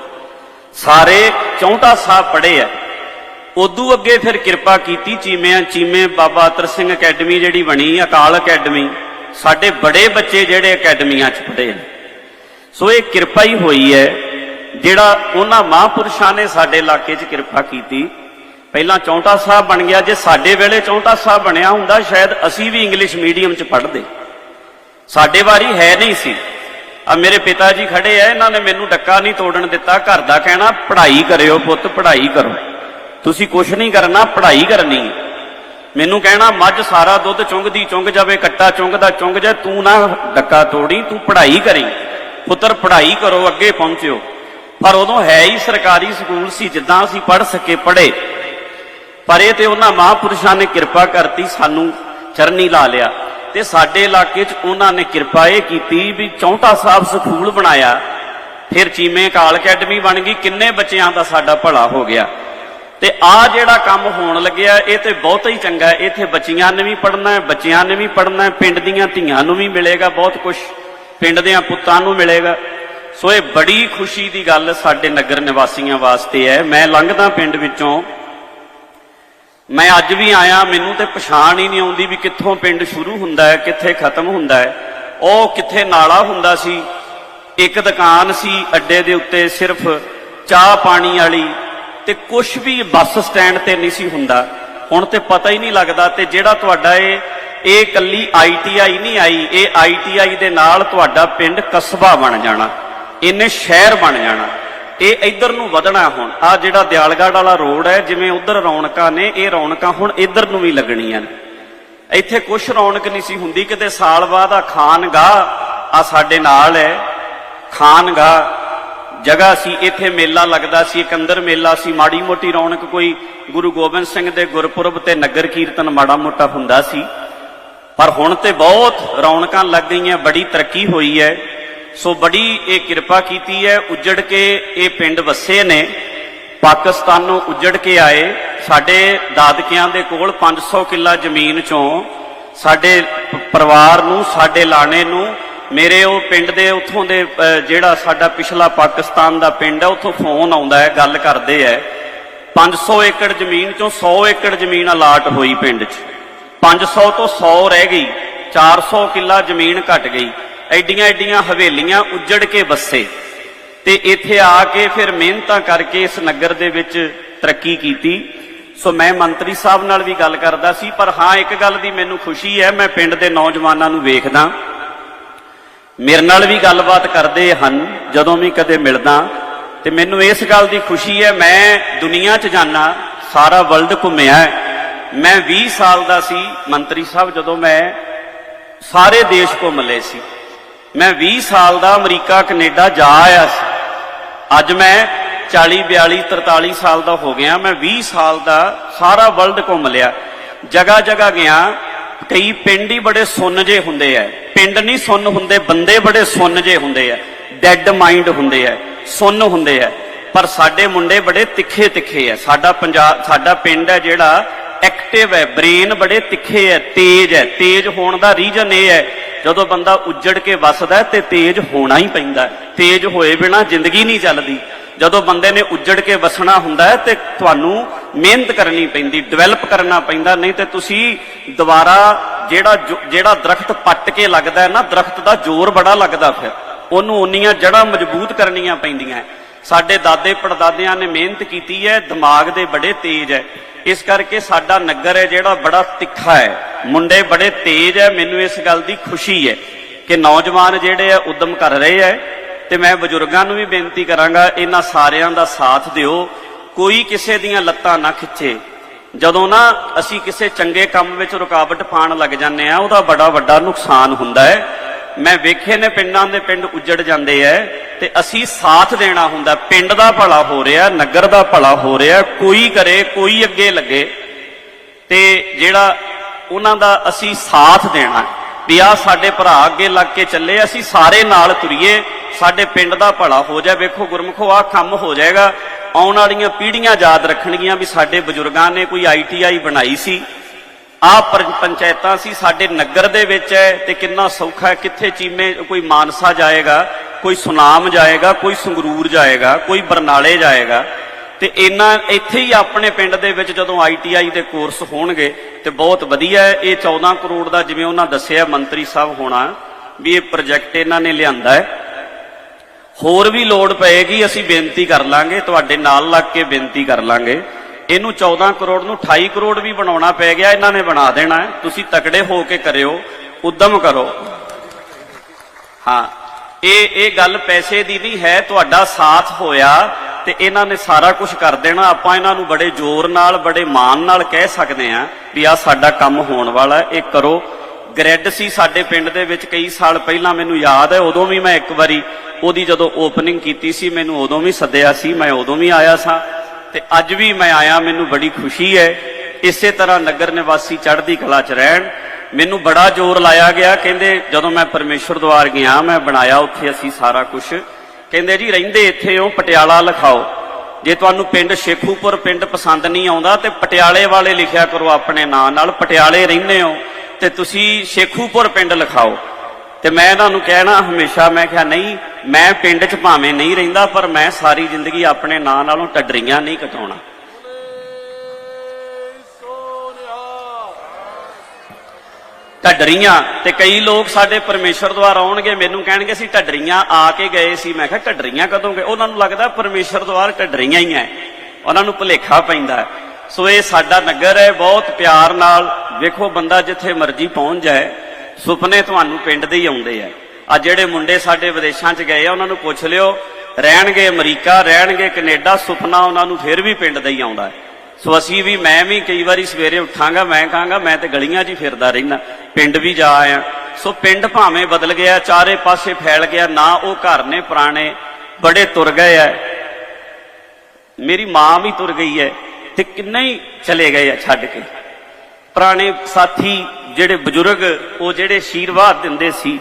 ਸਾਰੇ ਚੌਂਟਾ ਸਾਹਿਬ ਪੜ੍ਹੇ ਆ। ਉਦੋਂ ਅੱਗੇ ਫਿਰ ਕਿਰਪਾ ਕੀਤੀ ਚੀਮਿਆਂ, ਚੀਮੇ, ਬਾਬਾ ਅਤਰ ਸਿੰਘ ਅਕੈਡਮੀ ਜਿਹੜੀ ਬਣੀ, ਅਕਾਲ ਅਕੈਡਮੀ। ਸਾਡੇ ਬੜੇ ਬੱਚੇ ਜਿਹੜੇ ਅਕੈਡਮੀਆਂ 'ਚ ਪੜ੍ਹੇ ਆ। ਸੋ ਇਹ ਕਿਰਪਾ ਹੀ ਹੋਈ ਹੈ, ਜਿਹੜਾ ਉਹਨਾਂ ਮਹਾਂਪੁਰਸ਼ਾਂ ਨੇ ਸਾਡੇ ਇਲਾਕੇ 'ਚ ਕਿਰਪਾ ਕੀਤੀ। ਪਹਿਲਾਂ ਚੌਂਟਾ ਸਾਹਿਬ ਬਣ ਗਿਆ, ਜੇ ਸਾਡੇ ਵੇਲੇ ਚੌਂਟਾ ਸਾਹਿਬ ਬਣਿਆ ਹੁੰਦਾ, ਸ਼ਾਇਦ ਅਸੀਂ ਵੀ ਇੰਗਲਿਸ਼ ਮੀਡੀਅਮ 'ਚ ਪੜ੍ਹਦੇ। ਸਾਡੇ ਵਾਰੀ ਹੈ ਨਹੀਂ ਸੀ। ਆ ਮੇਰੇ ਪਿਤਾ ਜੀ ਖੜੇ ਆ, ਇਹਨਾਂ ਨੇ ਮੈਨੂੰ ਡੱਕਾ ਨਹੀਂ ਤੋੜਨ ਦਿੱਤਾ। ਘਰ ਦਾ ਕਹਿਣਾ, ਪੜ੍ਹਾਈ ਕਰਿਓ ਪੁੱਤ, ਪੜ੍ਹਾਈ ਕਰੋ। ਤੁਸੀਂ ਕੁਛ ਨਹੀਂ ਕਰਨਾ, ਪੜ੍ਹਾਈ ਕਰਨੀ। ਮੈਨੂੰ ਕਹਿਣਾ, ਮੱਝ ਸਾਰਾ ਦੁੱਧ ਚੁੰਗਦੀ ਚੁੰਗ ਜਾਵੇ, ਕੱਟਾ ਚੁੰਗਦਾ ਚੁੰਗ ਜਾ ਤੂੰ ਨਾ ਡੱਕਾ ਤੋੜੀ, ਤੂੰ ਪੜ੍ਹਾਈ ਕਰੀ। ਪੁੱਤਰ, ਪੜ੍ਹਾਈ ਕਰੋ, ਅੱਗੇ ਪਹੁੰਚਿਓ। ਪਰ ਉਦੋਂ ਹੈ ਹੀ ਸਰਕਾਰੀ ਸਕੂਲ ਸੀ, ਜਿੱਦਾਂ ਅਸੀਂ ਪੜ੍ਹ ਸਕੇ ਪੜ੍ਹੇ। ਪਰ ਇਹ ਤੇ ਉਹਨਾਂ ਮਹਾਂਪੁਰਸ਼ਾਂ ਨੇ ਕਿਰਪਾ ਕਰਤੀ, ਸਾਨੂੰ ਚਰਨੀ ਲਾ ਲਿਆ। ਤੇ ਸਾਡੇ ਇਲਾਕੇ 'ਚ ਉਹਨਾਂ ਨੇ ਕਿਰਪਾ ਇਹ ਕੀਤੀ ਵੀ ਚੌਂਟਾ ਸਾਹਿਬ ਸਕੂਲ ਬਣਾਇਆ। ਫਿਰ ਚੀਮੇ ਕਾਲ ਅਕੈਡਮੀ ਬਣ ਗਈ, ਕਿੰਨੇ ਬੱਚਿਆਂ ਦਾ ਸਾਡਾ ਭਲਾ ਹੋ ਗਿਆ। ਤੇ ਆ ਜਿਹੜਾ ਕੰਮ ਹੋਣ ਲੱਗਿਆ, ਇਹ ਤੇ ਬਹੁਤ ਹੀ ਚੰਗਾ ਇੱਥੇ ਬੱਚੀਆਂ ਨੇ ਵੀ ਪੜਨਾ ਹੈ, ਬੱਚਿਆਂ ਨੇ ਵੀ ਪੜਨਾ ਹੈ, ਪਿੰਡ ਦੀਆਂ ਧੀਆਂ ਨੂੰ ਵੀ ਮਿਲੇਗਾ ਬਹੁਤ ਕੁਝ ਪਿੰਡ ਦੇ ਪੁੱਤਾਂ ਨੂੰ ਮਿਲੇਗਾ। ਸੋ ਇਹ ਬੜੀ ਖੁਸ਼ੀ ਦੀ ਗੱਲ ਸਾਡੇ ਨਗਰ ਨਿਵਾਸੀਆਂ ਵਾਸਤੇ ਹੈ। ਮੈਂ ਲੰਘਦਾ ਪਿੰਡ ਵਿੱਚੋਂ ਮੈਂ ਅੱਜ ਵੀ ਆਇਆ, ਮੈਨੂੰ ਤੇ ਪਛਾਣ ਹੀ ਨਹੀਂ ਆਉਂਦੀ ਵੀ ਕਿੱਥੋਂ ਪਿੰਡ ਸ਼ੁਰੂ ਹੁੰਦਾ ਹੈ, ਕਿੱਥੇ ਖਤਮ ਹੁੰਦਾ ਹੈ। ਉਹ ਕਿੱਥੇ ਨਾਲਾ ਹੁੰਦਾ ਸੀ, ਇੱਕ ਦੁਕਾਨ ਸੀ ਅੱਡੇ ਦੇ ਉੱਤੇ ਸਿਰਫ ਚਾਹ ਪਾਣੀ ਵਾਲੀ ਤੇ ਕੁਝ ਵੀ ਬੱਸ ਸਟੈਂਡ ਤੇ ਨਹੀਂ ਸੀ ਹੁੰਦਾ। ਹੁਣ ਤੇ ਪਤਾ ਹੀ ਨਹੀਂ ਲੱਗਦਾ ਤੇ ਜਿਹੜਾ ਤੁਹਾਡਾ ਇਹ ਇਹ ਕੱਲੀ ਆਈਟੀਆਈ ਨਹੀਂ ਆਈ, ਇਹ ਆਈਟੀਆਈ ਦੇ ਨਾਲ ਤੁਹਾਡਾ ਪਿੰਡ ਕਸਬਾ ਬਣ ਜਾਣਾ, ਇਹਨੇ ਸ਼ਹਿਰ ਬਣ ਜਾਣਾ। ਇਹ ਇੱਧਰ ਨੂੰ ਵਧਣਾ ਹੁਣ। ਆ ਜਿਹੜਾ ਦਿਆਲਗੜ੍ਹ ਵਾਲਾ ਰੋਡ ਹੈ, ਜਿਵੇਂ ਉਧਰ ਰੌਣਕਾਂ ਨੇ, ਇਹ ਰੌਣਕਾਂ ਹੁਣ ਇੱਧਰ ਨੂੰ ਵੀ ਲੱਗਣੀਆਂ ਨੇ। ਇੱਥੇ ਕੁਛ ਰੌਣਕ ਨਹੀਂ ਸੀ ਹੁੰਦੀ, ਕਿਤੇ ਸਾਲ ਬਾਅਦ ਆ ਖਾਨਗਾਹ ਆ ਸਾਡੇ ਨਾਲ ਹੈ। ਖਾਨਗਾਹ, ਜਗ੍ਹਾ ਸੀ, ਇੱਥੇ ਮੇਲਾ ਲੱਗਦਾ ਸੀ, ਇਕੰਦਰ ਮੇਲਾ ਸੀ, ਮਾੜੀ ਮੋਟੀ ਰੌਣਕ ਕੋਈ ਗੁਰੂ ਗੋਬਿੰਦ ਸਿੰਘ ਦੇ ਗੁਰਪੁਰਬ ਤੇ ਨਗਰ ਕੀਰਤਨ ਮਾੜਾ ਮੋਟਾ ਹੁੰਦਾ ਸੀ। ਪਰ ਹੁਣ ਤੇ ਬਹੁਤ ਰੌਣਕਾਂ ਲੱਗ ਗਈਆਂ, ਬੜੀ ਤਰੱਕੀ ਹੋਈ ਹੈ। ਸੋ ਬੜੀ ਇਹ ਕਿਰਪਾ ਕੀਤੀ ਹੈ, ਉੱਜੜ ਕੇ ਇਹ ਪਿੰਡ ਵਸੇ ਨੇ, ਪਾਕਿਸਤਾਨੋਂ ਉੱਜੜ ਕੇ ਆਏ। ਸਾਡੇ ਦਾਦਕਿਆਂ ਦੇ ਕੋਲ 500 ਕਿੱਲਾ ਜ਼ਮੀਨ ਚੋਂ ਸਾਡੇ ਪਰਿਵਾਰ ਨੂੰ, ਸਾਡੇ ਲਾਣੇ ਨੂੰ, ਮੇਰੇ ਉਹ ਪਿੰਡ ਦੇ ਉੱਥੋਂ ਦੇ ਜਿਹੜਾ ਸਾਡਾ ਪਿਛਲਾ ਪਾਕਿਸਤਾਨ ਦਾ ਪਿੰਡ ਹੈ, ਉੱਥੋਂ ਫੋਨ ਆਉਂਦਾ ਹੈ, ਗੱਲ ਕਰਦੇ ਹੈ। 500 ਏਕੜ ਜ਼ਮੀਨ ਚੋਂ 100 ਏਕੜ ਜ਼ਮੀਨ ਅਲਾਟ ਹੋਈ ਪਿੰਡ 'ਚ। 500 ਤੋਂ 100 ਰਹਿ ਗਈ 400 ਕਿੱਲਾ ਜ਼ਮੀਨ ਘਟ ਗਈ। ਐਡੀਆਂ ਐਡੀਆਂ ਹਵੇਲੀਆਂ ਉੱਜੜ ਕੇ ਵਸੇ ਤੇ ਇੱਥੇ ਆ ਕੇ ਫਿਰ ਮਿਹਨਤਾਂ ਕਰਕੇ ਇਸ ਨਗਰ ਦੇ ਵਿੱਚ ਤਰੱਕੀ ਕੀਤੀ। ਸੋ ਮੈਂ ਮੰਤਰੀ ਸਾਹਿਬ ਨਾਲ ਵੀ ਗੱਲ ਕਰਦਾ ਸੀ, ਪਰ ਹਾਂ, ਇੱਕ ਗੱਲ ਦੀ ਮੈਨੂੰ ਖੁਸ਼ੀ ਹੈ, ਮੈਂ ਪਿੰਡ ਦੇ ਨੌਜਵਾਨਾਂ ਨੂੰ ਵੇਖਦਾ। ਮੇਰੇ ਨਾਲ ਵੀ ਗੱਲਬਾਤ ਕਰਦੇ ਹਨ, ਜਦੋਂ ਵੀ ਕਦੇ ਮਿਲਦਾ। ਤੇ ਮੈਨੂੰ ਇਸ ਗੱਲ ਦੀ ਖੁਸ਼ੀ ਹੈ, ਮੈਂ ਦੁਨੀਆ 'ਚ ਜਾਣਾ ਸਾਰਾ ਵਰਲਡ ਘੁੰਮਿਆ ਮੈਂ 20 ਸਾਲ ਦਾ ਸੀ, ਮੰਤਰੀ ਸਾਹਿਬ, ਜਦੋਂ ਮੈਂ ਸਾਰੇ ਦੇਸ਼ ਘੁੰਮ ਲਏ ਸੀ। ਮੈਂ 20 ਸਾਲ ਦਾ ਅਮਰੀਕਾ, ਕੈਨੇਡਾ ਜਾ ਆਇਆ ਸੀ। ਅੱਜ ਮੈਂ 40 42 43 ਸਾਲ ਦਾ ਹੋ ਗਿਆ। ਮੈਂ 20 ਸਾਲ ਦਾ ਸਾਰਾ ਵਰਲਡ ਘੁੰਮ ਲਿਆ। ਜਗਾ ਜਗਾ ਗਿਆ। ਕਈ ਪਿੰਡ ਹੀ ਬੜੇ ਸੁੰਨ ਜੇ ਹੁੰਦੇ ਆ। ਪਿੰਡ ਨਹੀਂ ਸੁੰਨ ਹੁੰਦੇ, ਬੰਦੇ ਬੜੇ ਸੁੰਨ ਜੇ ਹੁੰਦੇ ਆ। ਡੈੱਡ ਮਾਈਂਡ ਹੁੰਦੇ ਆ। ਸੁੰਨ ਹੁੰਦੇ ਆ। ਪਰ ਸਾਡੇ ਮੁੰਡੇ ਬੜੇ ਤਿੱਖੇ ਤਿੱਖੇ ਆ। ਸਾਡਾ ਪੰਜਾਬ ਸਾਡਾ ਪਿੰਡ ਹੈ ਜਿਹੜਾ ਐਕਟਿਵ ਹੈ ਬ੍ਰੇਨ ਬੜੇ ਤਿੱਖੇ ਹੈ, ਤੇਜ਼ ਹੈ। ਤੇਜ਼ ਹੋਣ ਦਾ ਰੀਜਨ ਇਹ ਹੈ, ਜਦੋਂ ਬੰਦਾ ਉੱਜੜ ਕੇ ਵੱਸਦਾ ਤੇ ਤੇਜ਼ ਹੋਣਾ ਹੀ ਪੈਂਦਾ ਤੇਜ਼ ਹੋਏ ਬਿਨਾ ਜ਼ਿੰਦਗੀ ਨਹੀਂ ਚੱਲਦੀ। ਜਦੋਂ ਬੰਦੇ ਨੇ ਉੱਜੜ ਕੇ ਵਸਣਾ ਹੁੰਦਾ ਹੈ ਤੇ ਤੁਹਾਨੂੰ ਮਿਹਨਤ ਕਰਨੀ ਪੈਂਦੀ ਡਿਵੈਲਪ ਕਰਨਾ ਪੈਂਦਾ, ਨਹੀਂ ਤੇ ਤੁਸੀਂ ਦੁਬਾਰਾ ਜਿਹੜਾ ਜਿਹੜਾ ਦਰਖਤ ਪੱਟ ਕੇ ਲੱਗਦਾ ਹੈ ਨਾ, ਦਰਖਤ ਦਾ ਜ਼ੋਰ ਬੜਾ ਲੱਗਦਾ ਫਿਰ। ਉਹਨੂੰ ਉਨੀਆਂ ਜੜ੍ਹਾਂ ਮਜ਼ਬੂਤ ਕਰਨੀਆਂ ਪੈਂਦੀਆਂ ਸਾਡੇ ਦਾਦੇ ਪੜਦਾਦਿਆਂ ਨੇ ਮਿਹਨਤ ਕੀਤੀ ਹੈ, ਦਿਮਾਗ ਦੇ ਬੜੇ ਤੇਜ਼ ਹੈ। ਇਸ ਕਰਕੇ ਸਾਡਾ ਨਗਰ ਹੈ ਜਿਹੜਾ ਬੜਾ ਤਿੱਖਾ ਹੈ। ਮੁੰਡੇ ਬੜੇ ਤੇਜ਼ ਹੈ, ਮੈਨੂੰ ਇਸ ਗੱਲ ਦੀ ਖੁਸ਼ੀ ਹੈ ਕਿ ਨੌਜਵਾਨ ਜਿਹੜੇ ਆ, ਉਦਮ ਕਰ ਰਹੇ ਹੈ। ਤੇ ਮੈਂ ਬਜ਼ੁਰਗਾਂ ਨੂੰ ਵੀ ਬੇਨਤੀ ਕਰਾਂਗਾ, ਇਹਨਾਂ ਸਾਰਿਆਂ ਦਾ ਸਾਥ ਦਿਓ। ਕੋਈ ਕਿਸੇ ਦੀਆਂ ਲੱਤਾਂ ਨਾ ਖਿੱਚੇ। ਜਦੋਂ ਨਾ ਅਸੀਂ ਕਿਸੇ ਚੰਗੇ ਕੰਮ ਵਿੱਚ ਰੁਕਾਵਟ ਪਾਣ ਲੱਗ ਜਾਂਦੇ ਆ ਉਹਦਾ ਬੜਾ ਵੱਡਾ ਨੁਕਸਾਨ ਹੁੰਦਾ ਹੈ। ਮੈਂ ਵੇਖੇ ਨੇ ਪਿੰਡਾਂ ਦੇ ਪਿੰਡ ਉੱਜੜ ਜਾਂਦੇ ਐ, ਤੇ ਅਸੀਂ ਸਾਥ ਦੇਣਾ ਹੁੰਦਾ। ਪਿੰਡ ਦਾ ਭਲਾ ਹੋ ਰਿਹਾ, ਨਗਰ ਦਾ ਭਲਾ ਹੋ ਰਿਹਾ, ਕੋਈ ਕਰੇ, ਕੋਈ ਅੱਗੇ ਲੱਗੇ। ਤੇ ਜਿਹੜਾ ਉਹਨਾਂ ਦਾ ਅਸੀਂ ਸਾਥ ਦੇਣਾ, ਵੀ ਆ ਸਾਡੇ ਭਰਾ ਅੱਗੇ ਲੱਗ ਕੇ ਚੱਲੇ, ਅਸੀਂ ਸਾਰੇ ਨਾਲ ਤੁਰੀਏ, ਸਾਡੇ ਪਿੰਡ ਦਾ ਭਲਾ ਹੋ ਜਾਏ। ਵੇਖੋ ਗੁਰਮਖੋ ਆ ਕੰਮ ਹੋ ਜਾਏਗਾ। ਆਉਣ ਵਾਲੀਆਂ ਪੀੜ੍ਹੀਆਂ ਯਾਦ ਰੱਖਣਗੀਆਂ ਵੀ ਸਾਡੇ ਬਜ਼ੁਰਗਾਂ ਨੇ ਕੋਈ ਆਈਟੀਆਈ ਬਣਾਈ ਸੀ। ਆ ਪੰਚਾਇਤਾਂ ਸੀ, ਸਾਡੇ ਨਗਰ ਦੇ ਵਿੱਚ ਹੈ ਤੇ ਕਿੰਨਾ ਸੌਖਾ ਹੈ, ਕਿੱਥੇ ਚੀਮੇ, ਕੋਈ ਮਾਨਸਾ ਜਾਏਗਾ, ਕੋਈ ਸੁਨਾਮ ਜਾਏਗਾ, ਕੋਈ ਸੰਗਰੂਰ ਜਾਏਗਾ, ਕੋਈ ਬਰਨਾਲੇ ਜਾਏਗਾ। ਤੇ ਇਹਨਾਂ, ਇੱਥੇ ਹੀ ਆਪਣੇ ਪਿੰਡ ਦੇ ਵਿੱਚ ਜਦੋਂ ਆਈਟੀਆਈ ਦੇ ਕੋਰਸ ਹੋਣਗੇ, ਤੇ ਬਹੁਤ ਵਧੀਆ ਹੈ। ਇਹ 14 ਕਰੋੜ ਦਾ, ਜਿਵੇਂ ਉਹਨਾਂ ਦੱਸਿਆ ਮੰਤਰੀ ਸਾਹਿਬ ਹੋਣਾ, ਵੀ ਇਹ ਪ੍ਰੋਜੈਕਟ ਇਹਨਾਂ ਨੇ ਲਿਆਂਦਾ ਹੈ। ਹੋਰ ਵੀ ਲੋੜ ਪਏਗੀ, ਅਸੀਂ ਬੇਨਤੀ ਕਰ ਲਾਂਗੇ, ਤੁਹਾਡੇ ਨਾਲ ਲੱਗ ਕੇ ਬੇਨਤੀ ਕਰ ਲਾਂਗੇ। ਇਹਨੂੰ 14 ਕਰੋੜ ਨੂੰ 28 ਕਰੋੜ ਵੀ ਬਣਾਉਣਾ ਪੈ ਗਿਆ, ਇਹਨਾਂ ਨੇ ਬਣਾ ਦੇਣਾ ਤੁਸੀਂ ਤਕੜੇ ਹੋ ਕੇ ਕਰਿਓ, ਉਦਮ ਕਰੋ। ਹਾਂ, ਇਹ ਇਹ ਗੱਲ ਪੈਸੇ ਦੀ ਨਹੀਂ ਹੈ, ਤੁਹਾਡਾ ਸਾਥ ਹੋਇਆ ਤੇ ਇਹਨਾਂ ਨੇ ਸਾਰਾ ਕੁਝ ਕਰ ਦੇਣਾ। ਆਪਾਂ ਇਹਨਾਂ ਨੂੰ ਬੜੇ ਜ਼ੋਰ ਨਾਲ, ਬੜੇ ਮਾਣ ਨਾਲ ਕਹਿ ਸਕਦੇ ਆ ਵੀ ਆ ਸਾਡਾ ਕੰਮ ਹੋਣ ਵਾਲਾ ਇਹ ਕਰੋ। ਗ੍ਰਿਡ ਸੀ ਸਾਡੇ ਪਿੰਡ ਦੇ ਵਿੱਚ ਕਈ ਸਾਲ ਪਹਿਲਾਂ, ਮੈਨੂੰ ਯਾਦ ਹੈ, ਉਦੋਂ ਵੀ ਮੈਂ ਇੱਕ ਵਾਰੀ ਉਹਦੀ ਜਦੋਂ ਓਪਨਿੰਗ ਕੀਤੀ ਸੀ, ਮੈਨੂੰ ਉਦੋਂ ਵੀ ਸੱਦਿਆ ਸੀ, ਮੈਂ ਉਦੋਂ ਵੀ ਆਇਆ ਸਾਂ। ਤੇ ਅੱਜ ਵੀ ਮੈਂ ਆਇਆ, ਮੈਨੂੰ ਬੜੀ ਖੁਸ਼ੀ ਹੈ। ਇਸੇ ਤਰ੍ਹਾਂ ਨਗਰ ਨਿਵਾਸੀ ਚੜ੍ਹਦੀ ਕਲਾ 'ਚ ਰਹਿਣ। ਮੈਨੂੰ ਬੜਾ ਜ਼ੋਰ ਲਾਇਆ ਗਿਆ, ਕਹਿੰਦੇ ਜਦੋਂ ਮੈਂ ਪਰਮੇਸ਼ਰ ਦਵਾਰ ਗਿਆ, ਮੈਂ ਬਣਾਇਆ ਉੱਥੇ ਅਸੀਂ ਸਾਰਾ ਕੁਝ ਕਹਿੰਦੇ ਜੀ, ਰਹਿੰਦੇ ਇੱਥੇ ਹੋ, ਪਟਿਆਲਾ ਲਿਖਾਓ। ਜੇ ਤੁਹਾਨੂੰ ਪਿੰਡ ਸ਼ੇਖੂਪੁਰ ਪਿੰਡ ਪਸੰਦ ਨਹੀਂ ਆਉਂਦਾ, ਤੇ ਪਟਿਆਲੇ ਵਾਲੇ ਲਿਖਿਆ ਕਰੋ ਆਪਣੇ ਨਾਂ ਨਾਲ, ਪਟਿਆਲੇ ਰਹਿੰਦੇ ਹੋ, ਤੇ ਤੁਸੀਂ ਸ਼ੇਖੂਪੁਰ ਪਿੰਡ ਲਿਖਾਓ। ਤੇ ਮੈਂ ਇਹਨਾਂ ਨੂੰ ਕਹਿਣਾ ਹਮੇਸ਼ਾ, ਮੈਂ ਕਿਹਾ ਨਹੀਂ, ਮੈਂ ਪਿੰਡ 'ਚ ਭਾਵੇਂ ਨਹੀਂ ਰਹਿੰਦਾ, ਪਰ ਮੈਂ ਸਾਰੀ ਜ਼ਿੰਦਗੀ ਆਪਣੇ ਨਾਂ ਨਾਲੋਂ ਟੱਡਰੀਆਂ ਨਹੀਂ ਕਟਾਉਣਾ। ਢੱਡਰੀਆਂ ਤੇ ਕਈ ਲੋਕ ਸਾਡੇ ਪਰਮੇਸ਼ਰ ਦੁਆਰ ਆਉਣਗੇ, ਮੈਨੂੰ ਕਹਿਣਗੇ ਅਸੀਂ ਢੱਡਰੀਆਂ ਆ ਕੇ ਗਏ ਸੀ। ਮੈਂ ਕਿਹਾ ਢੱਡਰੀਆਂ ਕਦੋਂ ਗਏ? ਉਹਨਾਂ ਨੂੰ ਲੱਗਦਾ ਪਰਮੇਸ਼ਰ ਦੁਆਰ ਢੱਡਰੀਆਂ ਹੀ ਐ। ਉਹਨਾਂ ਨੂੰ ਭੁਲੇਖਾ ਪੈਂਦਾ ਸੋ ਇਹ ਸਾਡਾ ਨਗਰ ਹੈ ਬਹੁਤ ਪਿਆਰ ਨਾਲ ਵੇਖੋ ਬੰਦਾ ਜਿੱਥੇ ਮਰਜ਼ੀ ਪਹੁੰਚ ਜਾਏ। ਸੁਪਨੇ ਤੁਹਾਨੂੰ ਪਿੰਡ ਦੇ ਹੀ ਆਉਂਦੇ ਆ। ਆ ਜਿਹੜੇ ਮੁੰਡੇ ਸਾਡੇ ਵਿਦੇਸ਼ਾਂ 'ਚ ਗਏ ਆ, ਉਹਨਾਂ ਨੂੰ ਪੁੱਛ ਲਿਓ, ਰਹਿਣਗੇ ਅਮਰੀਕਾ, ਰਹਿਣਗੇ ਕੈਨੇਡਾ, ਸੁਪਨਾ ਉਹਨਾਂ ਨੂੰ ਫਿਰ ਵੀ ਪਿੰਡ ਦਾ ਹੀ ਆਉਂਦਾ ਹੈ। ਸੋ ਅਸੀਂ ਵੀ, ਮੈਂ ਵੀ ਕਈ ਵਾਰੀ ਸਵੇਰੇ ਉੱਠਾਂਗਾ, ਮੈਂ ਕਹਾਂਗਾ, ਮੈਂ ਤੇ ਗਲੀਆਂ 'ਚ ਹੀ ਫਿਰਦਾ ਰਹਿਣਾ ਪਿੰਡ ਵੀ ਜਾ ਆਇਆ। ਸੋ ਪਿੰਡ ਭਾਵੇਂ ਬਦਲ ਗਿਆ, ਚਾਰੇ ਪਾਸੇ ਫੈਲ ਗਿਆ, ਨਾ ਉਹ ਘਰ ਨੇ ਪੁਰਾਣੇ, ਬੜੇ ਤੁਰ ਗਏ ਐ ਮੇਰੀ ਮਾਂ ਵੀ ਤੁਰ ਗਈ ਹੈ ਤੇ ਕਿੰਨੇ ਹੀ ਚਲੇ ਗਏ ਆ ਛੱਡ ਕੇ। ਪੁਰਾਣੇ ਸਾਥੀ ਜਿਹੜੇ ਬਜ਼ੁਰਗ ਉਹ ਜਿਹੜੇ ਆਸ਼ੀਰਵਾਦ ਦਿੰਦੇ ਸੀ,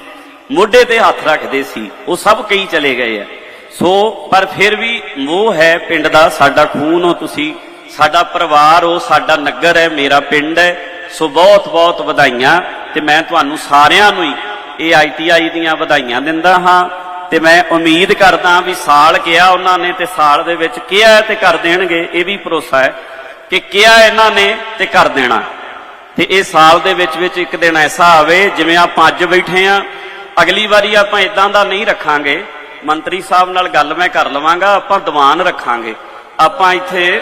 ਮੋਢੇ ਤੇ ਹੱਥ ਰੱਖਦੇ ਸੀ, ਉਹ ਸਭ ਕਈ ਚਲੇ ਗਏ ਆ। ਸੋ, ਪਰ ਫਿਰ ਵੀ ਮੋਹ ਹੈ ਪਿੰਡ ਦਾ, ਸਾਡਾ ਖੂਨ ਹੋ ਤੁਸੀਂ, ਸਾਡਾ ਪਰਿਵਾਰ ਹੋ, ਸਾਡਾ ਨਗਰ ਹੈ, ਮੇਰਾ ਪਿੰਡ ਹੈ। ਸੋ ਬਹੁਤ ਬਹੁਤ ਵਧਾਈਆਂ ਤੇ ਮੈਂ ਤੁਹਾਨੂੰ ਸਾਰਿਆਂ ਨੂੰ ਹੀ ਇਹ ਆਈਟੀਆਈ ਦੀਆਂ ਵਧਾਈਆਂ ਦਿੰਦਾ ਹਾਂ ਤੇ ਮੈਂ ਉਮੀਦ ਕਰਦਾ ਵੀ ਸਾਲ ਕਿਹਾ ਉਹਨਾਂ ਨੇ ਤੇ ਸਾਲ ਦੇ ਵਿੱਚ ਕਿਹਾ ਤੇ ਕਰ ਦੇਣਗੇ, ਇਹ ਵੀ ਭਰੋਸਾ ਹੈ ਕਿ ਕਿਹਾ ਇਹਨਾਂ ਨੇ ਤੇ ਕਰ ਦੇਣਾ। ਤੇ ਇਹ ਸਾਲ ਦੇ ਵਿੱਚ ਵਿੱਚ ਇੱਕ ਦਿਨ ਐਸਾ ਆਵੇ ਜਿਵੇਂ ਆਪਾਂ ਅੱਜ ਬੈਠੇ ਆ ਅਗਲੀ ਵਾਰੀ ਆਪਾਂ ਇਦਾਂ ਦਾ ਨਹੀਂ ਰੱਖਾਂਗੇ। ਮੰਤਰੀ ਸਾਹਿਬ ਨਾਲ ਗੱਲ ਮੈਂ ਕਰ ਲਵਾਂਗਾ ਆਪਾਂ ਦੀਵਾਨ ਰੱਖਾਂਗੇ। ਆਪਾਂ ਇੱਥੇ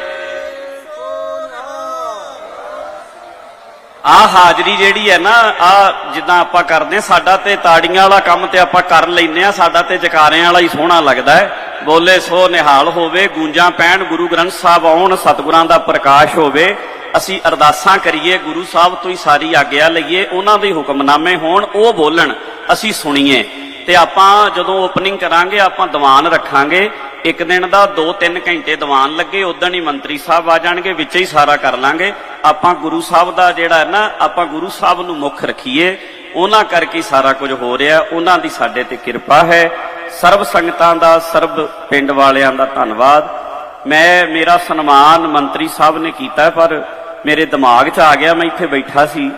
ਆ ਹਾਜ਼ਰੀ ਜਿਹੜੀ ਹੈ ਨਾ ਆ ਜਿੱਦਾਂ ਆਪਾਂ ਕਰਦੇ ਹਾਂ, ਸਾਡਾ ਤੇ ਤਾੜੀਆਂ ਵਾਲਾ ਕੰਮ ਤੇ ਆਪਾਂ ਕਰ ਲੈਨੇ ਆ ਸਾਡਾ ਤੇ ਜਕਾਰਿਆਂ ਵਾਲਾ ਹੀ ਸੋਹਣਾ ਲੱਗਦਾ ਹੈ। ਬੋਲੇ ਸੋ ਨਿਹਾਲ ਹੋਵੇ ਗੂੰਜਾਂ ਪੈਣ ਗੁਰੂ ਗ੍ਰੰਥ ਸਾਹਿਬ ਆਉਣ ਸਤਿਗੁਰਾਂ ਦਾ ਪ੍ਰਕਾਸ਼ ਹੋਵੇ। ਅਸੀਂ ਅਰਦਾਸਾਂ ਕਰੀਏ, ਗੁਰੂ ਸਾਹਿਬ ਤੋਂ ਹੀ ਸਾਰੀ ਆਗਿਆ ਲਈਏ, ਉਹਨਾਂ ਦੇ ਹੁਕਮਨਾਮੇ ਹੋਣ, ਉਹ ਬੋਲਣ, ਅਸੀਂ ਸੁਣੀਏ। ਤੇ ਆਪਾਂ ਜਦੋਂ ਓਪਨਿੰਗ ਕਰਾਂਗੇ, ਆਪਾਂ ਦੀਵਾਨ ਰੱਖਾਂਗੇ। ਇੱਕ ਦਿਨ ਦਾ 2-3 ਘੰਟੇ ਦੀਵਾਨ ਲੱਗੇ ਉਦੋਂ ਹੀ ਮੰਤਰੀ ਸਾਹਿਬ ਆ ਜਾਣਗੇ, ਵਿੱਚ ਹੀ ਸਾਰਾ ਕਰ ਲਾਂਗੇ। ਆਪਾਂ ਗੁਰੂ ਸਾਹਿਬ ਦਾ ਜਿਹੜਾ ਹੈ ਨਾ, ਆਪਾਂ ਗੁਰੂ ਸਾਹਿਬ ਨੂੰ ਮੁੱਖ ਰੱਖੀਏ। ਉਹਨਾਂ ਕਰਕੇ ਸਾਰਾ ਕੁਝ ਹੋ ਰਿਹਾ, ਉਹਨਾਂ ਦੀ ਸਾਡੇ ਤੇ ਕਿਰਪਾ ਹੈ। ਸਰਬ ਸੰਗਤਾਂ ਦਾ, ਸਰਬ ਪਿੰਡ ਵਾਲਿਆਂ ਦਾ ਧੰਨਵਾਦ। ਮੈਂ, ਮੇਰਾ ਸਨਮਾਨ ਮੰਤਰੀ ਸਾਹਿਬ ਨੇ ਕੀਤਾ ਪਰ ਮੇਰੇ ਦਿਮਾਗ 'ਚ ਆ ਗਿਆ, ਮੈਂ ਇੱਥੇ ਬੈਠਾ ਸੀ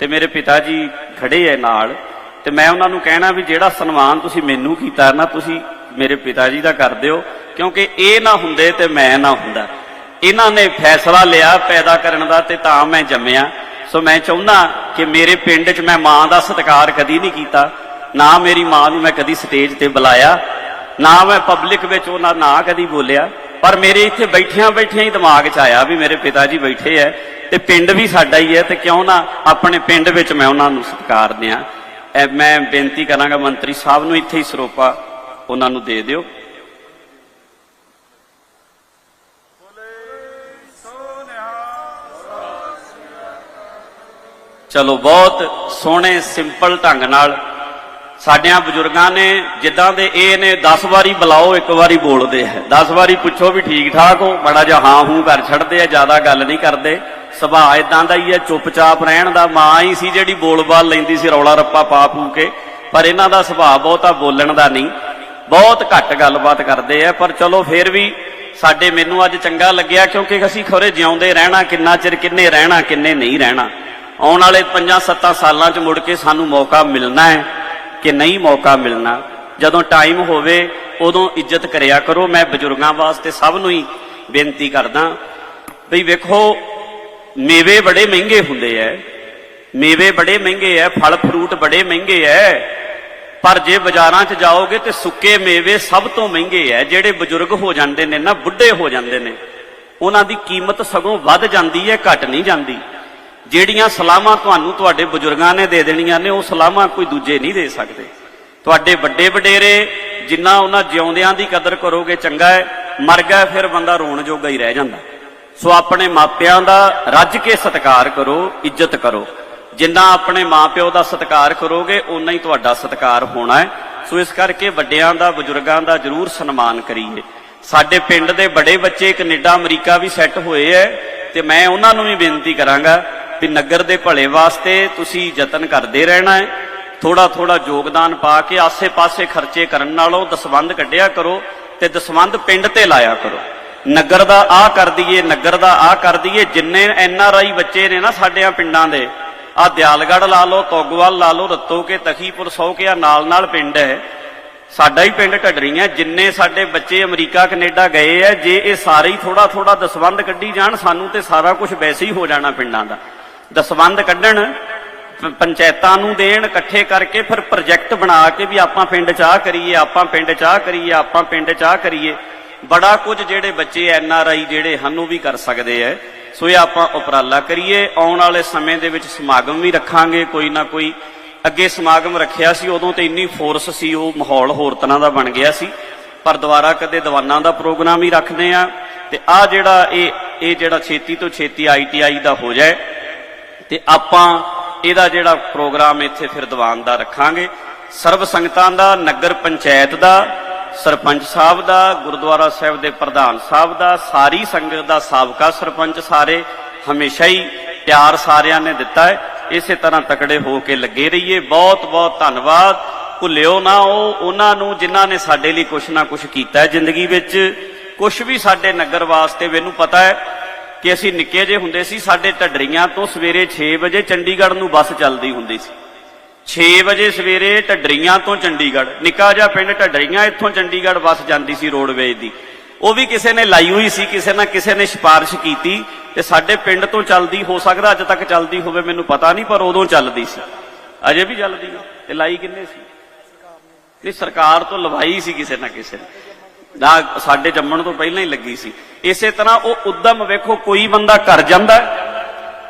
ਤੇ ਮੇਰੇ ਪਿਤਾ ਜੀ ਖੜੇ ਐ ਨਾਲ ਤੇ ਮੈਂ ਉਹਨਾਂ ਨੂੰ ਕਹਿਣਾ ਵੀ ਜਿਹੜਾ ਸਨਮਾਨ ਤੁਸੀਂ ਮੈਨੂੰ ਕੀਤਾ ਨਾ, ਤੁਸੀਂ ਮੇਰੇ ਪਿਤਾ ਜੀ ਦਾ ਕਰ ਦਿਓ, ਕਿਉਂਕਿ ਇਹ ਨਾ ਹੁੰਦੇ ਤੇ ਮੈਂ ਨਾ ਹੁੰਦਾ। ਇਹਨਾਂ ਨੇ ਫੈਸਲਾ ਲਿਆ ਪੈਦਾ ਕਰਨ ਦਾ ਤੇ ਤਾਂ ਮੈਂ ਜੰਮਿਆ। ਸੋ ਮੈਂ ਚਾਹੁੰਦਾ ਕਿ ਮੇਰੇ ਪਿੰਡ 'ਚ ਮੈਂ ਮਾਂ ਦਾ ਸਤਿਕਾਰ ਕਦੀ ਨਹੀਂ ਕੀਤਾ, ਨਾ ਮੇਰੀ ਮਾਂ ਨੂੰ ਮੈਂ ਕਦੀ ਸਟੇਜ ਤੇ ਬੁਲਾਇਆ, ਨਾ ਮੈਂ ਪਬਲਿਕ ਵਿੱਚ ਉਹਨਾਂ ਨਾ ਕਦੀ ਬੋਲਿਆ। ਪਰ ਮੇਰੇ ਇੱਥੇ ਬੈਠਿਆਂ ਬੈਠਿਆਂ ਹੀ ਦਿਮਾਗ 'ਚ ਆਇਆ ਵੀ ਮੇਰੇ ਪਿਤਾ ਜੀ ਬੈਠੇ ਐ ਤੇ ਪਿੰਡ ਵੀ ਸਾਡਾ ਹੀ ਹੈ ਤੇ ਕਿਉਂ ਨਾ ਆਪਣੇ ਪਿੰਡ ਵਿੱਚ ਮੈਂ ਉਹਨਾਂ ਨੂੰ ਸਤਿਕਾਰ ਦਿਆਂ। ਮੈਂ ਬੇਨਤੀ ਕਰਾਂਗਾ ਮੰਤਰੀ ਸਾਹਿਬ ਨੂੰ ਇੱਥੇ ਹੀ ਸਰੋਪਾ ਉਹਨਾਂ ਨੂੰ ਦੇ ਦਿਓ। ਚਲੋ ਬਹੁਤ ਸੋਹਣੇ ਸਿੰਪਲ ਢੰਗ ਨਾਲ ਸਾਡਿਆਂ ਬਜ਼ੁਰਗਾਂ ਨੇ ਜਿੱਦਾਂ ਦੇ ਇਹ ਨੇ 10 ਵਾਰੀ ਬੁਲਾਓ, ਇੱਕ ਵਾਰੀ ਬੋਲਦੇ ਹੈ 10 ਵਾਰੀ ਪੁੱਛੋ ਵੀ ਠੀਕ ਠਾਕ ਹੋ? ਬੜਾ ਜਿਹਾ ਹਾਂ ਹੂੰ ਕਰ ਛੱਡਦੇ ਆ, ਜ਼ਿਆਦਾ ਗੱਲ ਨਹੀਂ ਕਰਦੇ। ਸੁਭਾਅ ਇਦਾਂ ਦਾ ਹੀ ਹੈ ਚੁੱਪਚਾਪ ਰਹਿਣ ਦਾ ਮਾਂ ਹੀ ਸੀ ਜਿਹੜੀ ਬੋਲ-ਬਾਲ ਲੈਂਦੀ ਸੀ, ਰੌਲਾ ਰੱਪਾ ਪਾ ਪੂ ਕੇ। ਪਰ ਇਹਨਾਂ ਦਾ ਸੁਭਾਅ ਬਹੁਤਾ ਬੋਲਣ ਦਾ ਨਹੀਂ। ਬਹੁਤ ਘੱਟ ਗੱਲਬਾਤ ਕਰਦੇ ਆ, ਪਰ ਚਲੋ ਫਿਰ ਵੀ ਸਾਡੇ ਮੈਨੂੰ ਅੱਜ ਚੰਗਾ ਲੱਗਿਆ, ਕਿਉਂਕਿ ਅਸੀਂ ਖਰੇ ਜਿਉਂਦੇ ਰਹਿਣਾ, ਕਿੰਨਾ ਚਿਰ ਕਿੰਨੇ ਰਹਿਣਾ, ਕਿੰਨੇ ਨਹੀਂ ਰਹਿਣਾ। ਆਉਣ ਵਾਲੇ 5-7 ਸਾਲਾਂ 'ਚ ਮੁੜ ਕੇ ਸਾਨੂੰ ਮੌਕਾ ਮਿਲਣਾ ਹੈ। ਕਿ ਨਹੀਂ ਮੌਕਾ ਮਿਲਣਾ। ਜਦੋਂ ਟਾਈਮ ਹੋਵੇ, ਉਦੋਂ ਇੱਜ਼ਤ ਕਰਿਆ ਕਰੋ। ਮੈਂ ਬਜ਼ੁਰਗਾਂ ਵਾਸਤੇ ਸਭ ਨੂੰ ਹੀ ਬੇਨਤੀ ਕਰਦਾ ਵੀ ਵੇਖੋ, ਮੇਵੇ ਬੜੇ ਮਹਿੰਗੇ ਹੁੰਦੇ ਐ। ਮੇਵੇ ਬੜੇ ਮਹਿੰਗੇ ਐ, ਫਲ ਫਰੂਟ ਬੜੇ ਮਹਿੰਗੇ ਐ। ਪਰ ਜੇ ਬਾਜ਼ਾਰਾਂ 'ਚ ਜਾਓਗੇ ਤੇ ਸੁੱਕੇ ਮੇਵੇ ਸਭ ਤੋਂ ਮਹਿੰਗੇ ਐ। ਜਿਹੜੇ ਬਜ਼ੁਰਗ ਹੋ ਜਾਂਦੇ ਨੇ ਨਾ, ਬੁੱਢੇ ਹੋ ਜਾਂਦੇ ਨੇ, ਉਹਨਾਂ ਦੀ ਕੀਮਤ ਸਗੋਂ ਵੱਧ ਜਾਂਦੀ ਐ, ਘਟ ਨਹੀਂ ਜਾਂਦੀ। ਜਿਹੜੀਆਂ ਸਲਾਮਾਂ ਤੁਹਾਨੂੰ ਤੁਹਾਡੇ ਬਜ਼ੁਰਗਾਂ ਨੇ ਦੇ ਦੇਣੀਆਂ ਨੇ, ਉਹ ਸਲਾਮਾਂ ਕੋਈ ਦੂਜੇ ਨਹੀਂ ਦੇ ਸਕਦੇ। ਤੁਹਾਡੇ ਵੱਡੇ ਵਡੇਰੇ, ਜਿੰਨਾ ਉਹਨਾਂ ਜਿਉਂਦਿਆਂ ਦੀ ਕਦਰ ਕਰੋਗੇ, ਚੰਗਾ ਹੈ, ਮਰ ਗਿਆ, ਫਿਰ ਬੰਦਾ ਰੋਣ ਜੋਗਾ ਹੀ ਰਹਿ ਜਾਂਦਾ। ਸੋ ਆਪਣੇ ਮਾਪਿਆਂ ਦਾ ਰੱਜ ਕੇ ਸਤਿਕਾਰ ਕਰੋ, ਇੱਜ਼ਤ ਕਰੋ। ਜਿੰਨਾ ਆਪਣੇ ਮਾਪਿਓ ਦਾ ਸਤਿਕਾਰ ਕਰੋਗੇ, ਓਨਾ ਹੀ ਤੁਹਾਡਾ ਸਤਿਕਾਰ ਹੋਣਾ ਹੈ। ਸੋ ਇਸ ਕਰਕੇ ਵੱਡਿਆਂ ਦਾ, ਬਜ਼ੁਰਗਾਂ ਦਾ ਜ਼ਰੂਰ ਸਨਮਾਨ ਕਰੀਏ। ਸਾਡੇ ਪਿੰਡ ਦੇ ਬੜੇ ਬੱਚੇ ਕੈਨੇਡਾ, ਅਮਰੀਕਾ ਵੀ ਸੈੱਟ ਹੋਏ ਐ ਤੇ ਮੈਂ ਉਹਨਾਂ ਨੂੰ ਵੀ ਬੇਨਤੀ ਕਰਾਂਗਾ ਵੀ ਨਗਰ ਦੇ ਭਲੇ ਵਾਸਤੇ ਤੁਸੀਂ ਯਤਨ ਕਰਦੇ ਰਹਿਣਾ ਹੈ। ਥੋੜਾ ਥੋੜਾ ਯੋਗਦਾਨ ਪਾ ਕੇ ਆਸੇ-ਪਾਸੇ ਖਰਚੇ ਕਰਨ ਨਾਲੋਂ ਦਸਵੰਧ ਕੱਢਿਆ ਕਰੋ ਤੇ ਦਸਵੰਧ ਪਿੰਡ ਤੇ ਲਾਇਆ ਕਰੋ। ਨਗਰ ਦਾ ਆਹ ਕਰ ਦਈਏ, ਨਗਰ ਦਾ ਆਹ ਕਰ ਦਈਏ, ਜਿੰਨੇ ਐਨ ਆਰ ਆਈ ਬੱਚੇ ਨੇ ਨਾ ਸਾਡਿਆਂ ਪਿੰਡਾਂ ਦੇ, ਆ ਦਿਆਲਗੜ ਲਾ ਲਓ, ਤੋਗਵਾਲ ਲਾ ਲਓ, ਰੱਤੋ ਕੇ, ਤਖੀਪੁਰ, ਸੌ ਕੇ, ਆ ਨਾਲ ਨਾਲ ਪਿੰਡ ਹੈ। ਸਾਡਾ ਹੀ ਪਿੰਡ ਢੱਡਰੀਆਂ, ਜਿੰਨੇ ਸਾਡੇ ਬੱਚੇ ਅਮਰੀਕਾ, ਕੈਨੇਡਾ ਗਏ ਐ ਜੇ ਇਹ ਸਾਰੇ ਹੀ ਥੋੜਾ ਥੋੜਾ ਦਸਵੰਧ ਕੱਢੀ ਜਾਣ, ਸਾਨੂੰ ਤੇ ਸਾਰਾ ਕੁਝ ਵੈਸੇ ਹੀ ਹੋ ਜਾਣਾ ਪਿੰਡਾਂ ਦਾ। ਦਸਵੰਧ ਕੱਢਣ ਪੰਚਾਇਤਾਂ ਨੂੰ ਦੇਣ, ਇਕੱਠੇ ਕਰਕੇ ਫਿਰ ਪ੍ਰੋਜੈਕਟ ਬਣਾ ਕੇ ਵੀ ਆਪਾਂ ਪਿੰਡ ਚਾਹ ਕਰੀਏ, ਆਪਾਂ ਪਿੰਡ ਚਾਹ ਕਰੀਏ, ਆਪਾਂ ਪਿੰਡ ਚਾਹ ਕਰੀਏ। ਬੜਾ ਕੁਝ ਜਿਹੜੇ ਬੱਚੇ ਐਨ ਆਰ ਆਈ ਜਿਹੜੇ ਹਨ ਉਹ ਵੀ ਕਰ ਸਕਦੇ ਐ। ਸੋ ਇਹ ਆਪਾਂ ਉਪਰਾਲਾ ਕਰੀਏ। ਆਉਣ ਵਾਲੇ ਸਮੇਂ ਦੇ ਵਿੱਚ ਸਮਾਗਮ ਵੀ ਰੱਖਾਂਗੇ। ਕੋਈ ਨਾ ਕੋਈ ਅੱਗੇ ਸਮਾਗਮ ਰੱਖਿਆ ਸੀ, ਉਦੋਂ ਤੇ ਇੰਨੀ ਫੋਰਸ ਸੀ, ਉਹ ਮਾਹੌਲ ਹੋਰ ਤਰ੍ਹਾਂ ਦਾ ਬਣ ਗਿਆ ਸੀ। ਪਰ ਦੁਬਾਰਾ ਕਦੇ ਦੀਵਾਨਾਂ ਦਾ ਪ੍ਰੋਗਰਾਮ ਹੀ ਰੱਖਦੇ ਆ। ਤੇ ਆ ਜਿਹੜਾ ਇਹ ਇਹ ਜਿਹੜਾ ਛੇਤੀ ਤੋਂ ਛੇਤੀ ਆਈਟੀਆਈ ਦਾ ਹੋ ਜਾਏ ਤੇ ਆਪਾਂ ਇਹਦਾ ਜਿਹੜਾ ਪ੍ਰੋਗਰਾਮ ਇੱਥੇ ਫਿਰ ਦੀਵਾਨ ਦਾ ਰੱਖਾਂਗੇ। ਸਰਬ ਸੰਗਤਾਂ ਦਾ, ਨਗਰ ਪੰਚਾਇਤ ਦਾ, ਸਰਪੰਚ ਸਾਹਿਬ ਦਾ, ਗੁਰਦੁਆਰਾ ਸਾਹਿਬ ਦੇ ਪ੍ਰਧਾਨ ਸਾਹਿਬ ਦਾ, ਸਾਰੀ ਸੰਗਤ ਦਾ ਸਾਬਕਾ ਸਰਪੰਚ ਸਾਰੇ, ਹਮੇਸ਼ਾ ਹੀ ਪਿਆਰ ਸਾਰਿਆਂ ਨੇ ਦਿੱਤਾ ਹੈ। ਇਸੇ ਤਰ੍ਹਾਂ ਤਕੜੇ ਹੋ ਕੇ ਲੱਗੇ ਰਹੀਏ। ਬਹੁਤ ਬਹੁਤ ਧੰਨਵਾਦ। ਭੁੱਲਿਓ ਨਾ ਉਹ, ਉਹਨਾਂ ਨੂੰ ਜਿਨ੍ਹਾਂ ਨੇ ਸਾਡੇ ਲਈ ਕੁਛ ਨਾ ਕੁਛ ਕੀਤਾ ਹੈ ਜ਼ਿੰਦਗੀ ਵਿੱਚ। ਕੁਛ ਵੀ ਸਾਡੇ ਨਗਰ ਵਾਸਤੇ, ਮੈਨੂੰ ਪਤਾ ਹੈ ਕਿ ਅਸੀਂ ਨਿੱਕੇ ਜਿਹੇ ਹੁੰਦੇ ਸੀ, ਸਾਡੇ ਢੱਡਰੀਆਂ ਤੋਂ ਸਵੇਰੇ 6 ਵਜੇ ਚੰਡੀਗੜ੍ਹ ਨੂੰ ਬੱਸ ਚੱਲਦੀ ਹੁੰਦੀ ਸੀ। 6 ਵਜੇ ਸਵੇਰੇ ਢੱਡਰੀਆਂ ਤੋਂ ਚੰਡੀਗੜ੍ਹ, ਨਿੱਕਾ ਜਿਹਾ ਪਿੰਡ ਢੱਡਰੀਆਂ ਇੱਥੋਂ ਚੰਡੀਗੜ੍ਹ ਬੱਸ ਜਾਂਦੀ ਸੀ ਰੋਡਵੇਜ ਦੀ। ਉਹ ਵੀ ਕਿਸੇ ਨੇ ਲਾਈ ਹੋਈ ਸੀ, ਕਿਸੇ ਨਾ ਕਿਸੇ ਨੇ ਸਿਫਾਰਿਸ਼ ਕੀਤੀ ਤੇ ਸਾਡੇ ਪਿੰਡ ਤੋਂ ਚੱਲਦੀ, ਹੋ ਸਕਦਾ ਅੱਜ ਤੱਕ ਚੱਲਦੀ ਹੋਵੇ, ਮੈਨੂੰ ਪਤਾ ਨਹੀਂ, ਪਰ ਉਦੋਂ ਚੱਲਦੀ ਸੀ। ਅਜੇ ਵੀ ਚੱਲਦੀ ਹੈ। ਤੇ ਲਾਈ ਕਿੰਨੇ ਸੀ? ਨਹੀਂ, ਸਰਕਾਰ ਤੋਂ ਲਵਾਈ ਸੀ ਕਿਸੇ ਨਾ ਕਿਸੇ ਨੇ। ਨਾ ਸਾਡੇ ਜੰਮਣ ਤੋਂ ਪਹਿਲਾਂ ਹੀ ਲੱਗੀ ਸੀ। ਇਸੇ ਤਰ੍ਹਾਂ ਉਹ ਉਦਮ ਵੇਖੋ ਕੋਈ ਬੰਦਾ ਕਰ ਜਾਂਦਾ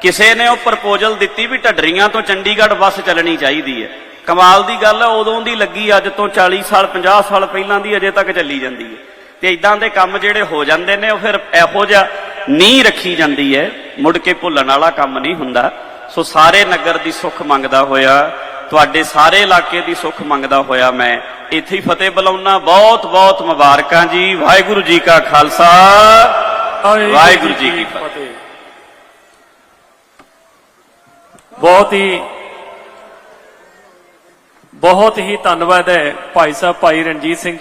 ਕਿਸੇ ਨੇ ਉਹ ਪ੍ਰਪੋਜ਼ਲ ਦਿੱਤੀ ਵੀ ਢੱਡਰੀਆਂ ਤੋਂ ਚੰਡੀਗੜ੍ਹ ਬੱਸ ਚੱਲਣੀ ਚਾਹੀਦੀ ਹੈ। ਕਮਾਲ ਦੀ ਗੱਲ ਹੈ, ਉਦੋਂ ਦੀ ਲੱਗੀ, ਅੱਜ ਤੋਂ 40 ਸਾਲ 50 ਸਾਲ ਪਹਿਲਾਂ ਦੀ ਅਜੇ ਤੱਕ ਚੱਲੀ ਜਾਂਦੀ ਹੈ। ਤੇ ਇਦਾਂ ਦੇ ਕੰਮ ਜਿਹੜੇ ਹੋ ਜਾਂਦੇ ਨੇ, ਉਹ ਫਿਰ ਇਹੋ ਜਿਹਾ ਨੀਂਹ ਰੱਖੀ ਜਾਂਦੀ ਹੈ। ਮੁੜ ਕੇ ਭੁੱਲਣ ਵਾਲਾ ਕੰਮ ਨਹੀਂ ਹੁੰਦਾ। ਸੋ ਸਾਰੇ ਨਗਰ ਦੀ ਸੁੱਖ ਮੰਗਦਾ ਹੋਇਆ ਤੁਹਾਡੇ ਸਾਰੇ ਇਲਾਕੇ ਦੀ ਸੁੱਖ ਮੰਗਦਾ ਹੋਇਆ ਮੈਂ ਇੱਥੇ ਹੀ ਫਤਿਹ ਬੁਲਾਉਣਾ ਬਹੁਤ ਬਹੁਤ ਮੁਬਾਰਕਾਂ ਜੀ। ਵਾਹਿਗੁਰੂ ਜੀ ਕਾ ਖਾਲਸਾ। ਵਾਹਿਗੁਰੂ ਜੀ ਕੀ ਫਤਿਹ। ਬਹੁਤ ਹੀ ਬਹੁਤ ਹੀ ਧੰਨਵਾਦ ਹੈ ਭਾਈ ਸਾਹਿਬ ਭਾਈ ਰਣਜੀਤ ਸਿੰਘ